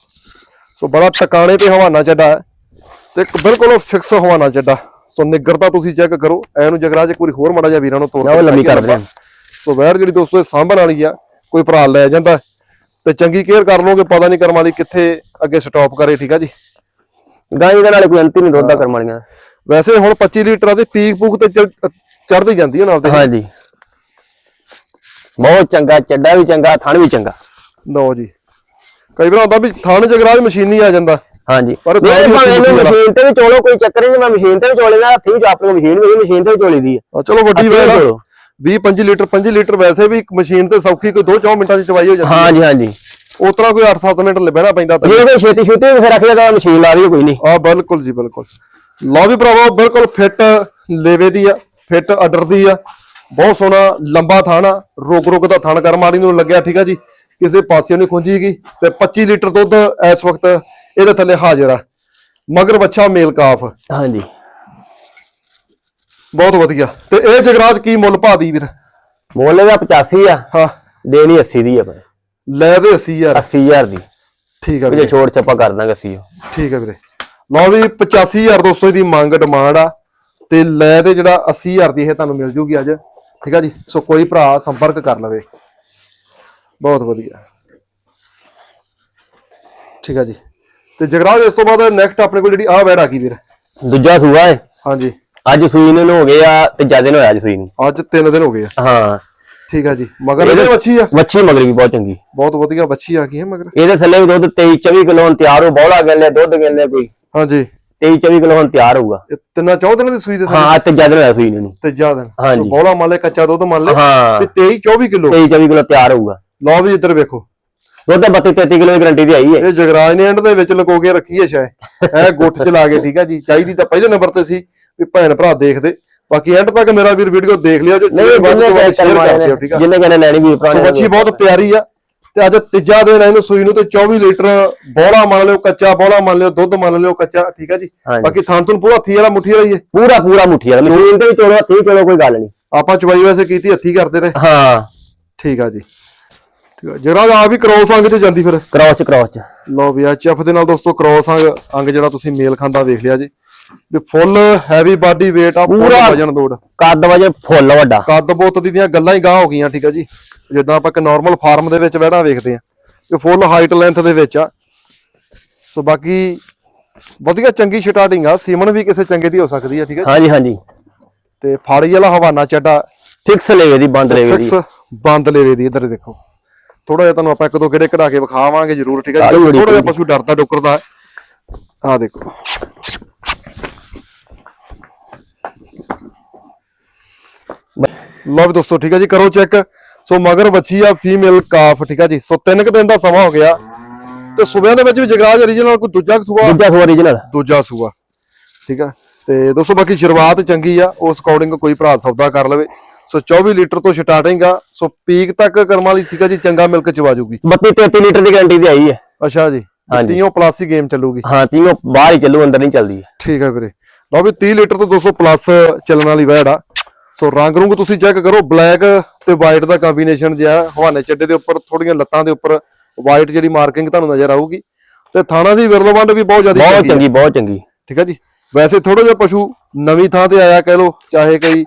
ਸੋ ਬੜਾ ਟਿਕਾਣੇ ਤੇ ਹਵਾਨਾ ਚੱਡਾ ਹੈ। ਤੇ ਇੱਕ ਬਿਲਕੁਲ ਫਿਕਸ ਹਵਾਨਾ ਚੱਡਾ। ਸੋ ਨਿੱਗਰਤਾ ਤੁਸੀਂ ਚੈੱਕ ਕਰੋ। ਐਨੂੰ ਜਗਰਾਜ ਇੱਕ ਵਾਰੀ ਹੋਰ ਮਾੜਾ ਜਿਹਾ ਵੀਰਾਂ ਨੂੰ ਤੋੜ ਉਹ ਲੰਮੀ ਕਰ ਦਿਆਂ। ਸੋ ਵੈਰ ਜਿਹੜੀ ਦੋਸਤੋ ਇਹ ਸਾਂਭਣ ਵਾਲੀ ਆ ਕੋਈ ਭਰਾ ਲੈ ਜਾਂਦਾ। ਤੇ ਚੰਗੀ ਕੇਅਰ ਕਰ ਲਓਗੇ ਪਤਾ ਨਹੀਂ ਕਰਮ ਵਾਲੀ ਕਿੱਥੇ ਅੱਗੇ ਸਟਾਪ ਕਰੇ ਠੀਕ ਆ ਜੀ? ਗਾਂ ਦੇ ਨਾਲ ਕੋਈ ਅੰਤ ਨਹੀਂ ਦੁੱਧ ਦਾ ਕਰਮ ਵਾਲੀਆਂ। ਵੈਸੇ ਹੁਣ 25 ਲੀਟਰਾਂ ਦੀ ਪੀਕ ਪੂਕ ਤੇ ਚੜਦੀ ਜਾਂਦੀ ਹੈ ਨਾਲ ਦੇ ਹਾਂਜੀ। ਬਹੁਤ ਚੰਗਾ ਚੱਡਾ ਵੀ ਚੰਗਾ ਥਣ ਵੀ ਚੰਗਾ। ਲਓ ਜੀ। ਕਈ ਵਾਰ ਹੁੰਦਾ ਵੀ ਥਾਣ ਜਗਰਾਜ ਮਸ਼ੀਨੀ ਆ ਜਾਂਦਾ। ਹਾਂਜੀ। ਪਰ ਇਹਨੂੰ ਮਸ਼ੀਨ ਤੇ ਵੀ ਚੋਲੋ ਕੋਈ ਚੱਕਰ ਨਹੀਂ ਮੈਂ ਮਸ਼ੀਨ ਤੇ ਵੀ ਚੋਲੇਗਾ ਹੱਥੀ ਵੀ ਆਪਣੀ ਮਸ਼ੀਨ ਵੀ ਮਸ਼ੀਨ ਤੇ ਵੀ ਚੋਲੀ ਦੀ ਆ। ਚਲੋ ਵੱਡੀ ਚਲੋ। 20 25 ਲੀਟਰ 5 ਲੀਟਰ ਵੈਸੇ ਵੀ ਮਸ਼ੀਨ ਤੇ ਸੌਖੀ ਕੋਈ 2-4 ਮਿੰਟਾਂ ਚ ਚਵਾਈ ਹੋ ਜਾਂਦੀ ਹਾਂਜੀ ਹਾਂਜੀ। ਉਤਰਾ ਕੋਈ 8-7 ਮਿੰਟ ਬਹਿਣਾ ਪੈਂਦਾ ਤਾਂ ਜੇ ਕੋਈ ਛੇਤੀ ਛੇਤੀ ਵੀ ਫਿਰ ਰੱਖ ਲਿਆ ਤਾਂ ਮਸ਼ੀਨ ਲਾ ਦੀ ਕੋਈ ਨਹੀਂ। ਆ ਬਿਲਕੁਲ ਜੀ ਬਿਲਕੁਲ। ਲਓ ਵੀ ਭਰਾਵੋ ਬਿਲਕੁਲ ਫਿੱਟ ਲੇਵੇ ਦੀ ਆ ਫਿੱਟ ਆਰਡਰ ਦੀ ਆ। ਬਹੁਤ ਸੋਹਣਾ ਲੰਬਾ ਥਾਣਾ ਰੋਕ ਰੋਕ ਦਾ ਥਣ ਕਰਮ ਵਾਲੀ ਨੂੰ ਲੱਗਿਆ ਠੀਕ ਆ ਜੀ। ਕਿਸੇ ਪਾਸੇ ਨਹੀਂ ਖੁੰਝੀ ਗਈ ਤੇ 25 ਲੀਟਰ ਦੁੱਧ ਇਸ ਵਕਤ ਇਹਦੇ ਥੱਲੇ ਹਾਜ਼ਰ ਆ। ਮਗਰ ਬੱਚਾ ਮੇਲ ਕਾਫ। ਹਾਂਜੀ। ਬਹੁਤ ਵਧੀਆ। ਤੇ ਇਹ ਜਗਰਾਜ ਕੀ ਮੁੱਲ ਭਾ ਦੀ ਵੀਰ? ਮੁੱਲ ਦਾ 85 ਆ। ਹਾਂ। ਦੇਣੀ 80 ਦੀ ਆ ਭਾਈ ਲੈ ਦੇ 80000 80000 ਦੀ। ਠੀਕ ਆ ਵੀਰੇ। ਛੋੜ ਛੱਪਾ ਕਰ ਦਾਂਗੇ ਅਸੀਂ ਉਹ। ਠੀਕ ਆ ਵੀਰੇ। ਲਓ ਵੀ 85000 ਦੋਸਤੋ ਇਹਦੀ ਮੰਗ ਡਿਮਾਂਡ ਆ। ਤੇ ਲੈ ਤੇ ਜਿਹੜਾ 80000 ਦੀ ਇਹ ਤੁਹਾਨੂੰ ਮਿਲ ਜੂਗੀ ਅੱਜ। ਠੀਕ ਆ ਜੀ? ਸੋ ਕੋਈ ਭਰਾ ਸੰਪਰਕ ਕਰ ਲਵੇ। ਬਹੁਤ ਵਧੀਆ। ਠੀਕ ਆ ਜੀ? ਤੇ ਜਗਰਾਜ ਇਸ ਤੋਂ ਬਾਅਦ ਨੈਕਸਟ ਆਪਣੇ ਕੋਲ ਜਿਹੜੀ ਆਹ ਵੈੜ ਆ ਗਈ ਵੀਰ। ਦੂਜਾ ਸੂਆ ਹੈ ਹਾਂਜੀ। ਅੱਜ ਸੂਈ ਨੂੰ ਹੋ ਗਏ ਆ ਤੇ ਜ਼ਿਆਦਾ ਦਿਨ ਹੋਇਆ ਅੱਜ ਸੂਈ ਨੂੰ। ਅੱਜ 3 ਦਿਨ ਹੋ ਗਏ ਆ। ਹਾਂ। ਠੀਕ ਆ ਜੀ। ਮਗਰ ਇਹਦੇ ਵੱਛੀ ਆ? ਵੱਛੀ ਮਗਰ ਵੀ ਬਹੁਤ ਚੰਗੀ। ਬਹੁਤ ਵਧੀਆ ਵੱਛੀ ਆ ਗਈ ਹੈ ਮਗਰ। ਇਹਦੇ ਥੱਲੇ ਵੀ ਦੁੱਧ 23 24 ਕਿਲੋ ਤਿਆਰ ਹੋ ਬੌਲਾ ਗੰਨੇ ਦੁੱਧ ਗੰਨੇ ਕੋਈ। ਹਾਂਜੀ। 23 24 ਕਿਲੋ ਹੁਣ ਤਿਆਰ ਹੋਊਗਾ। ਇਹ ਤਿੰਨਾਂ ਚੌ ਦਿਨਾਂ ਦੀ ਸੂਈ ਦੇ ਹਾਂ ਤੇ ਜ਼ਿਆਦਾ ਹੋਇਆ ਸੂਈ ਨੂੰ ਤੇ ਦਿਨ। ਹਾਂਜੀ। ਬੋਲਾ ਮੰਨ ਲੈ ਕੱਚਾ ਦੁੱਧ ਮੰਨ ਲੈ ਹਾਂ। ਤੇ 23 24 ਕਿਲੋ। 23 24 ਕਿਲੋ ਤਿਆਰ ਹੋਊਗਾ। ਲਓ ਵੀ ਇੱਧਰ ਵੇਖੋ। ਦੁੱਧ 32 33 ਕਿਲੋ ਦੀ ਗਰੰਟੀ ਦੀ ਆਈ ਹੈ। ਇਹ ਜਗਰਾਜ ਨੇ ਐਂਡ ਦੇ ਵਿੱਚ ਲੁਕੋ ਕੇ ਰੱਖੀ ਹੈ ਸ਼ਾਇਦ। ਇਹ ਗੁੱਠ ਚ ਲਾ ਕੇ ਠੀਕ ਆ ਜੀ। ਚਾਹੀਦੀ ਤਾਂ ਪਹਿਲੇ ਨੰਬਰ ਤੇ ਸੀ ਵੀ ਭੈਣ ਭਰਾ ਦੇਖਦੇ ਬਾਕੀ ਐਂਡ ਤੱਕ ਮੇਰਾ ਵੀਰ ਵੀਡੀਓ ਦੇਖ ਲਿਆ ਜੋ ਨਹੀਂ ਵੱਧ ਤੋਂ ਵੱਧ ਜਿੰਨੇ ਸ਼ੇਅਰ ਕਰ ਦਿਓ ਠੀਕ ਆ। ਜਿੰਨੇ ਕਹਿੰਦੇ ਲੈਣੀ ਵੀ ਸੋ ਮੱਛੀ ਬਹੁਤ ਪਿਆਰੀ ਆ। ਤੇ ਅੱਜ ਤੀਜਾ ਦਿਨ ਆ ਇਹਨੂੰ ਸੂਈ ਨੂੰ ਤੇ 24 ਲੀਟਰ ਬੋਲਾ ਮੰਨ ਲਿਓ ਕੱਚਾ ਬੋਲਾ ਮੰਨ ਲਿਓ ਦੁੱਧ ਮੰਨ ਲਿਓ ਕੱਚਾ ਠੀਕ ਆ ਜੀ। ਬਾਕੀ ਥਾਂ ਤੋਂ ਪੂਰਾ ਹੱਥੀ ਵਾਲਾ ਮੁੱਠੀ ਵਾਲਾ ਹੀ ਹੈ? ਪੂਰਾ ਪੂਰਾ ਮੁੱਠੀ ਵਾਲਾ ਮਸ਼ੀਨ ਤੇ ਵੀ ਚੋਲੋ ਹੱਥੀ ਚੋਲੋ ਕੋਈ ਗੱਲ ਨਹੀਂ। ਆਪਾਂ ਚਵਾਈ ਵੈਸੇ ਕੀਤੀ ਹੱਥੀ ਕਰਦੇ ਰਹੇ ਹਾਂ। ਠੀਕ ਆ ਜੀ। ਆ। ਜਿਹੜਾ ਆ ਵੀ ਕਰੋਸ ਅੰਗ ਚ ਜਾਂਦੀ ਫਿਰ। ਕ੍ਰਾਸ ਕ੍ਰਾਸ ਚ। ਲਓ ਵੀ ਐਚ ਐਫ ਦੇ ਨਾਲ ਦੋਸਤੋ ਕ੍ਰੋਸ ਅੰਗ ਅੰਗ ਜਿਹੜਾ ਤੁਸੀਂ ਮੇਲ ਖਾਂਦਾ ਵੇਖ ਲਿਆ ਜੀ। ਵੀ ਫੁੱਲ ਹੈਵੀ ਬਾਡੀ weight ਆ ਪੂਰਾ। ਵਜਨ ਲੋਡ ਕੱਦ ਵਜੇ ਫੁੱਲ ਵੱਡਾ। ਕੱਦ ਬੁੱਤ ਦੀਆਂ ਗੱਲਾਂ ਹੀ ਗਾਹ ਹੋ ਗਈਆਂ ਠੀਕ ਆ ਜੀ। ਜਿੱਦਾਂ ਆਪਾਂ ਇੱਕ ਨਾਰਮਲ ਫਾਰਮ ਦੇ ਵਿੱਚ ਵਹਿਣਾ ਵੇਖਦੇ ਆ ਕਿ ਫੁੱਲ ਹਾਈਟ ਲੈਂਥ ਦੇ ਵਿੱਚ ਆ। ਸੋ ਬਾਕੀ ਵਧੀਆ ਚੰਗੀ ਸਟਾਰਟਿੰਗ ਆ ਸੀਮਨ ਵੀ ਕਿਸੇ ਚੰਗੇ ਦੀ ਹੋ ਸਕਦੀ ਆ ਠੀਕ ਆ ਹਾਂਜੀ ਹਾਂਜੀ। ਤੇ ਫਾੜੀ ਵਾਲਾ ਹਵਾਨਾ ਚੱਡਾ ਫਿਕਸ ਲੈਵੇ ਦੀ ਬੰਦ ਲੈਵੇ ਦੀ। ਫਿਕਸ ਬੰਦ ਲੇਵੇ ਦੀ ਇੱਧਰ ਦੇਖੋ। ਥੋੜਾ ਜਿਹਾ ਤੁਹਾਨੂੰ ਆਪਾਂ ਇੱਕ ਦੋ ਕਿਹੜੇ ਕਢਾ ਕੇ ਵਿਖਾਵਾਂਗੇ ਜਰੂਰ ਠੀਕ ਹੈ ਥੋੜਾ ਜਿਹਾ। ਪਸ਼ੂ ਡਰਦਾ ਡੁਕਰਦਾ ਆ ਦੇਖੋ। ਲਓ ਵੀ ਦੋਸਤੋ ਠੀਕ ਹੈ ਜੀ? ਕਰੋ ਚੈੱਕ। ਸੋ ਮਗਰ ਬੱਚੀ ਆ ਫੀਮੇਲ ਕਾਫ ਠੀਕ ਹੈ ਜੀ। ਸੋ ਤਿੰਨ ਕੁ ਦਿਨ ਦਾ ਸਮਾਂ ਹੋ ਗਿਆ। ਤੇ ਸੂਬਿਆਂ ਦੇ ਵਿੱਚ ਵੀ ਜਗਰਾਜ origignal ਕੋਈ ਦੂਜਾ ਸੂਆ ਦੂਜਾ ਸੂ origignal ਦੂਜਾ ਸੂਆ ਠੀਕ ਆ। ਤੇ ਦੋਸਤੋ ਬਾਕੀ ਸ਼ੁਰੂਆਤ ਚੰਗੀ ਆ। ਉਸ ਅਕੋਰਡਿੰਗ ਕੋਈ ਭਰਾ ਸੌਦਾ ਕਰ ਲਵੇ। ਸੋ 24 ਲੀਟਰ ਤੋਂ ਸਟਾਰਟਿੰਗ ਆ। ਸੋ ਪੀਕ ਤੱਕ ਕਰਮ ਵਾਲੀ ਠੀਕ ਆ ਜੀ ਚੰਗਾ ਮਿਲਕ ਚਵਾ ਜੂਗੀ 32 33 ਲੀਟਰ ਦੀ ਗਰੰਟੀ ਦੀ ਆਈ ਹੈ। ਅੱਛਾ ਜੀ। ਤੀਓ ਪਲੱਸ ਹੀ ਗੇਮ ਚੱਲੂਗੀ। ਹਾਂ ਤੀਓ ਬਾਹਰ ਹੀ ਚੱਲੂ ਅੰਦਰ ਨਹੀਂ ਚੱਲਦੀ। ਠੀਕ ਆ ਵੀਰੇ। ਲਓ ਵੀ 30 ਲੀਟਰ ਤੋਂ 200 ਪਲੱਸ ਚੱਲਣ ਵਾਲੀ ਵੈੜ ਆ। ਸੋ ਰੰਗ ਰੁੰਗ ਤੁਸੀਂ ਚੈੱਕ ਕਰੋ ਬਲੈਕ ਤੇ ਵਾਈਟ ਦਾ ਕੰਬੀਨੇਸ਼ਨ ਜਿਹਾ ਹਵਾਨੇ ਚੱਡੇ ਦੇ ਉੱਪਰ ਥੋੜੀਆਂ ਲੱਤਾਂ ਦੇ ਉੱਪਰ ਵਾਈਟ ਜਿਹੜੀ ਮਾਰਕਿੰਗ ਤੁਹਾਨੂੰ ਨਜ਼ਰ ਆਊਗੀ। ਤੇ ਥਾਣਾ ਦੀ ਵਿਰਲਵੰਡ ਵੀ ਬਹੁਤ ਜ਼ਿਆਦਾ ਬਹੁਤ ਚੰਗੀ ਬਹੁਤ ਚੰਗੀ। ਠੀਕ ਹੈ ਜੀ? ਵੈਸੇ ਥੋੜਾ ਜਿਹਾ ਪਸ਼ੂ ਨਵੀਂ ਥਾਂ ਤੇ ਆਇਆ ਕਹਿ ਲੋ ਚਾਹੇ ਕੋਈ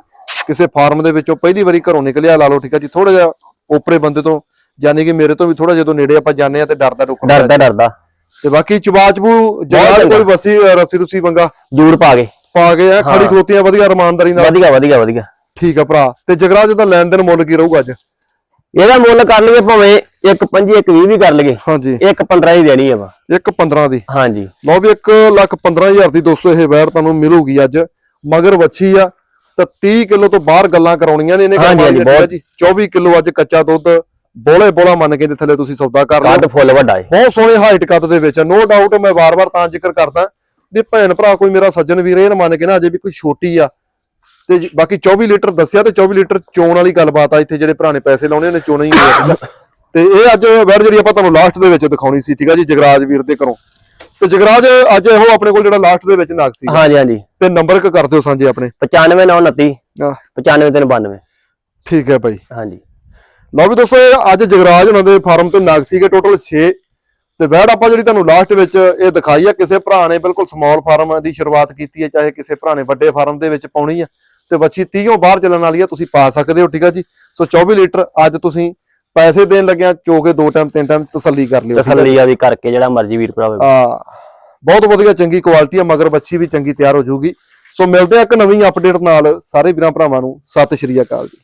ਕਿਸੇ ਫਾਰਮ ਦੇ ਵਿੱਚੋਂ ਪਹਿਲੀ ਵਾਰੀ ਘਰੋਂ ਨਿਕਲਿਆ ਲਾ ਲਓ ਠੀਕ ਹੈ ਜੀ? ਥੋੜਾ ਜਿਹਾ ਓਪਰੇ ਬੰਦੇ ਤੋਂ ਯਾਨੀ ਕਿ ਮੇਰੇ ਤੋਂ ਵੀ ਥੋੜਾ ਜਦੋਂ ਨੇੜੇ ਆਪਾਂ ਜਾਂਦੇ ਆ ਤੇ ਡਰਦਾ ਡੁੱਕਦਾ ਡਰਦਾ ਡਰਦਾ। ਤੇ ਬਾਕੀ ਚਬਾਚਬੂ ਚੰਗਾ। ਕੋਈ ਵਸੀ ਰੱਸੀ ਰੁਸੀ ਵੰਗਾ? ਜੂੜ ਪਾ ਕੇ ਪਾ ਗਏ ਆ ਖੜੀ। ਖਲੋਤੀਆਂ ਵਧੀਆ ਇਮਾਨਦਾਰੀ ਨਾਲ। ਵਧੀਆ ਵਧੀਆ ਵਧੀਆ। ਠੀਕ ਆ ਭਰਾ ਤੇ ਜਗਰਾਜ ਦਾ ਲੈਣ ਦੇਣ ਮੁੱਲ ਕੀ ਰਹੂਗਾ ਅੱਜ? ਇਹਦਾ ਮੁੱਲ ਕਰ ਲਈਏ ਭਾਵੇਂ ਇੱਕ 5 ਇੱਕ 20 ਵੀ ਕਰ ਲਈਏ। ਹਾਂਜੀ। ਇੱਕ 15 ਹੀ ਦੇਣੀ ਹੈ ਵਾ। ਇੱਕ 15 ਦੀ। ਹਾਂਜੀ। ਲਓ ਵੀ 1 ਲੱਖ 15000 ਦੀ ਦੋਸਤੋ ਇਹ ਵੈਰ ਤੁਹਾਨੂੰ ਮਿਲੂਗੀ ਅੱਜ। ਮਗਰ ਵੱਛੀ ਆ ਤਾਂ 30 ਕਿਲੋ ਤੋਂ ਬਾਹਰ ਗੱਲਾਂ ਕਰਾਉਣੀਆਂ ਨੇ ਇਹਨੇ ਆ। ਜੀ। 24 ਕਿਲੋ ਅੱਜ ਕੱਚਾ ਦੁੱਧ ਬੋਲੇ ਬੋਲਾ ਮੰਨ ਕੇ ਦੇ ਥੱਲੇ ਤੁਸੀਂ ਸੌਦਾ ਕਰ ਲਓ। ਕੱਦ ਫੁੱਲ ਵੱਡਾ ਹੈ ਬਹੁਤ ਸੋਹਣੇ ਹਾਈਟ ਕੱਦ ਦੇ ਵਿੱਚ ਨੋ ਡਾਊਟ ਮੈਂ ਵਾਰ-ਵਾਰ ਤਾਂ ਜ਼ਿਕਰ ਕਰਦਾ। ਵੀ ਭੈਣ ਭਰਾ ਕੋਈ ਮੇਰਾ ਸੱਜਣ ਵੀਰ ਇਹ ਨਾ ਮੰਨ ਕੇ ਨਾ ਅਜੇ ਵੀ ਕੋਈ ਛੋਟੀ ਆ। ਤੇ ਬਾਕੀ 24 ਲੀਟਰ ਦੱਸਿਆ ਤੇ 24 ਲੀਟਰ ਚੋਣ ਵਾਲੀ ਗੱਲਬਾਤ ਆ ਇੱਥੇ ਜਿਹੜੇ ਭਰਾ ਨੇ ਪੈਸੇ ਲਾਉਣੇ ਨੇ ਚੋਣਾ ਹੀ ਹੋਇਆ। ਤੇ ਇਹ ਅੱਜ ਵੈਰ ਜਿਹੜੀ ਆਪਾਂ ਤੁਹਾਨੂੰ ਲਾਸਟ ਦੇ ਵਿੱਚ ਦਿਖਾਉਣੀ ਸੀ ਠੀਕ ਆ ਜੀ ਜਗਰਾਜ ਵੀਰ ਦੇ ਘਰੋਂ। ਤੇ ਜਗਰਾਜ ਅੱਜ ਇਹੋ ਆਪਣੇ ਕੋਲ ਜਿਹੜਾ ਲਾਸਟ ਦੇ ਵਿੱਚ ਨਗ ਸੀ ਹਾਂਜੀ ਹਾਂਜੀ। ਤੇ ਨੰਬਰ ਕ ਕਰ ਦਿਓ ਸਾਂਝੇ ਆਪਣੇ। 95 929 ਆਹ, 95 392 ਠੀਕ ਹੈ ਭਾਈ। ਹਾਂਜੀ। ਲਓ ਵੀ ਦੋਸਤੋ ਅੱਜ ਜਗਰਾਜ ਉਹਨਾਂ ਦੇ ਫਾਰਮ ਤੇ ਨਗ ਸੀਗੇ ਟੋਟਲ 6 ਤੇ ਬੈੜ ਆਪਾਂ ਜਿਹੜੀ ਤੁਹਾਨੂੰ ਲਾਸਟ ਵਿੱਚ ਇਹ ਦਿਖਾਈ ਆ ਕਿਸੇ ਭਰਾ ਨੇ ਬਿਲਕੁਲ ਸਮਾਲ ਫਾਰਮ ਦੀ ਸ਼ੁਰੂਆਤ ਕੀਤੀ ਹੈ ਚਾਹੇ ਕਿਸੇ ਭਰਾ ਨੇ ਵੱਡੇ ਫਾਰਮ ਦੇ ਵਿੱਚ ਪਾਉਣੀ ਆ। ਤੇ ਬੱਚੀ 30ੋਂ ਬਾਹਰ ਚੱਲਣ ਵਾਲੀ ਆ ਤੁਸੀਂ ਪਾ ਸਕਦੇ ਹੋ ਠੀਕ ਆ ਜੀ? ਸੋ 24 ਲੀਟਰ ਅੱਜ ਤੁਸੀਂ ਪੈਸੇ ਦੇਣ ਲੱਗਿਆ ਚੋ ਕੇ ਦੋ ਟਾਈਮ ਤਿੰਨ ਟਾਈਮ ਤਸੱਲੀ ਕਰ ਲਿਓ? ਤਸੱਲੀ ਆ ਵੀ ਕਰਕੇ ਜਿਹੜਾ ਮਰਜ਼ੀ ਵੀਰ ਭਰਾ ਆ ਬਹੁਤ ਵਧੀਆ ਚੰਗੀ ਕੁਆਲਿਟੀ ਆ ਮਗਰ ਬੱਚੀ ਵੀ ਚੰਗੀ ਤਿਆਰ ਹੋ ਜਾਊਗੀ ਸੋ ਮਿਲਦੇ ਆ ਇੱਕ ਨਵੀਂ ਅਪਡੇਟ ਨਾਲ ਸਾਰੇ ਵੀਰਾਂ ਭਰਾਵਾਂ ਨੂੰ ਸਤਿ ਸ਼੍ਰੀ ਅਕਾਲ ਜੀ।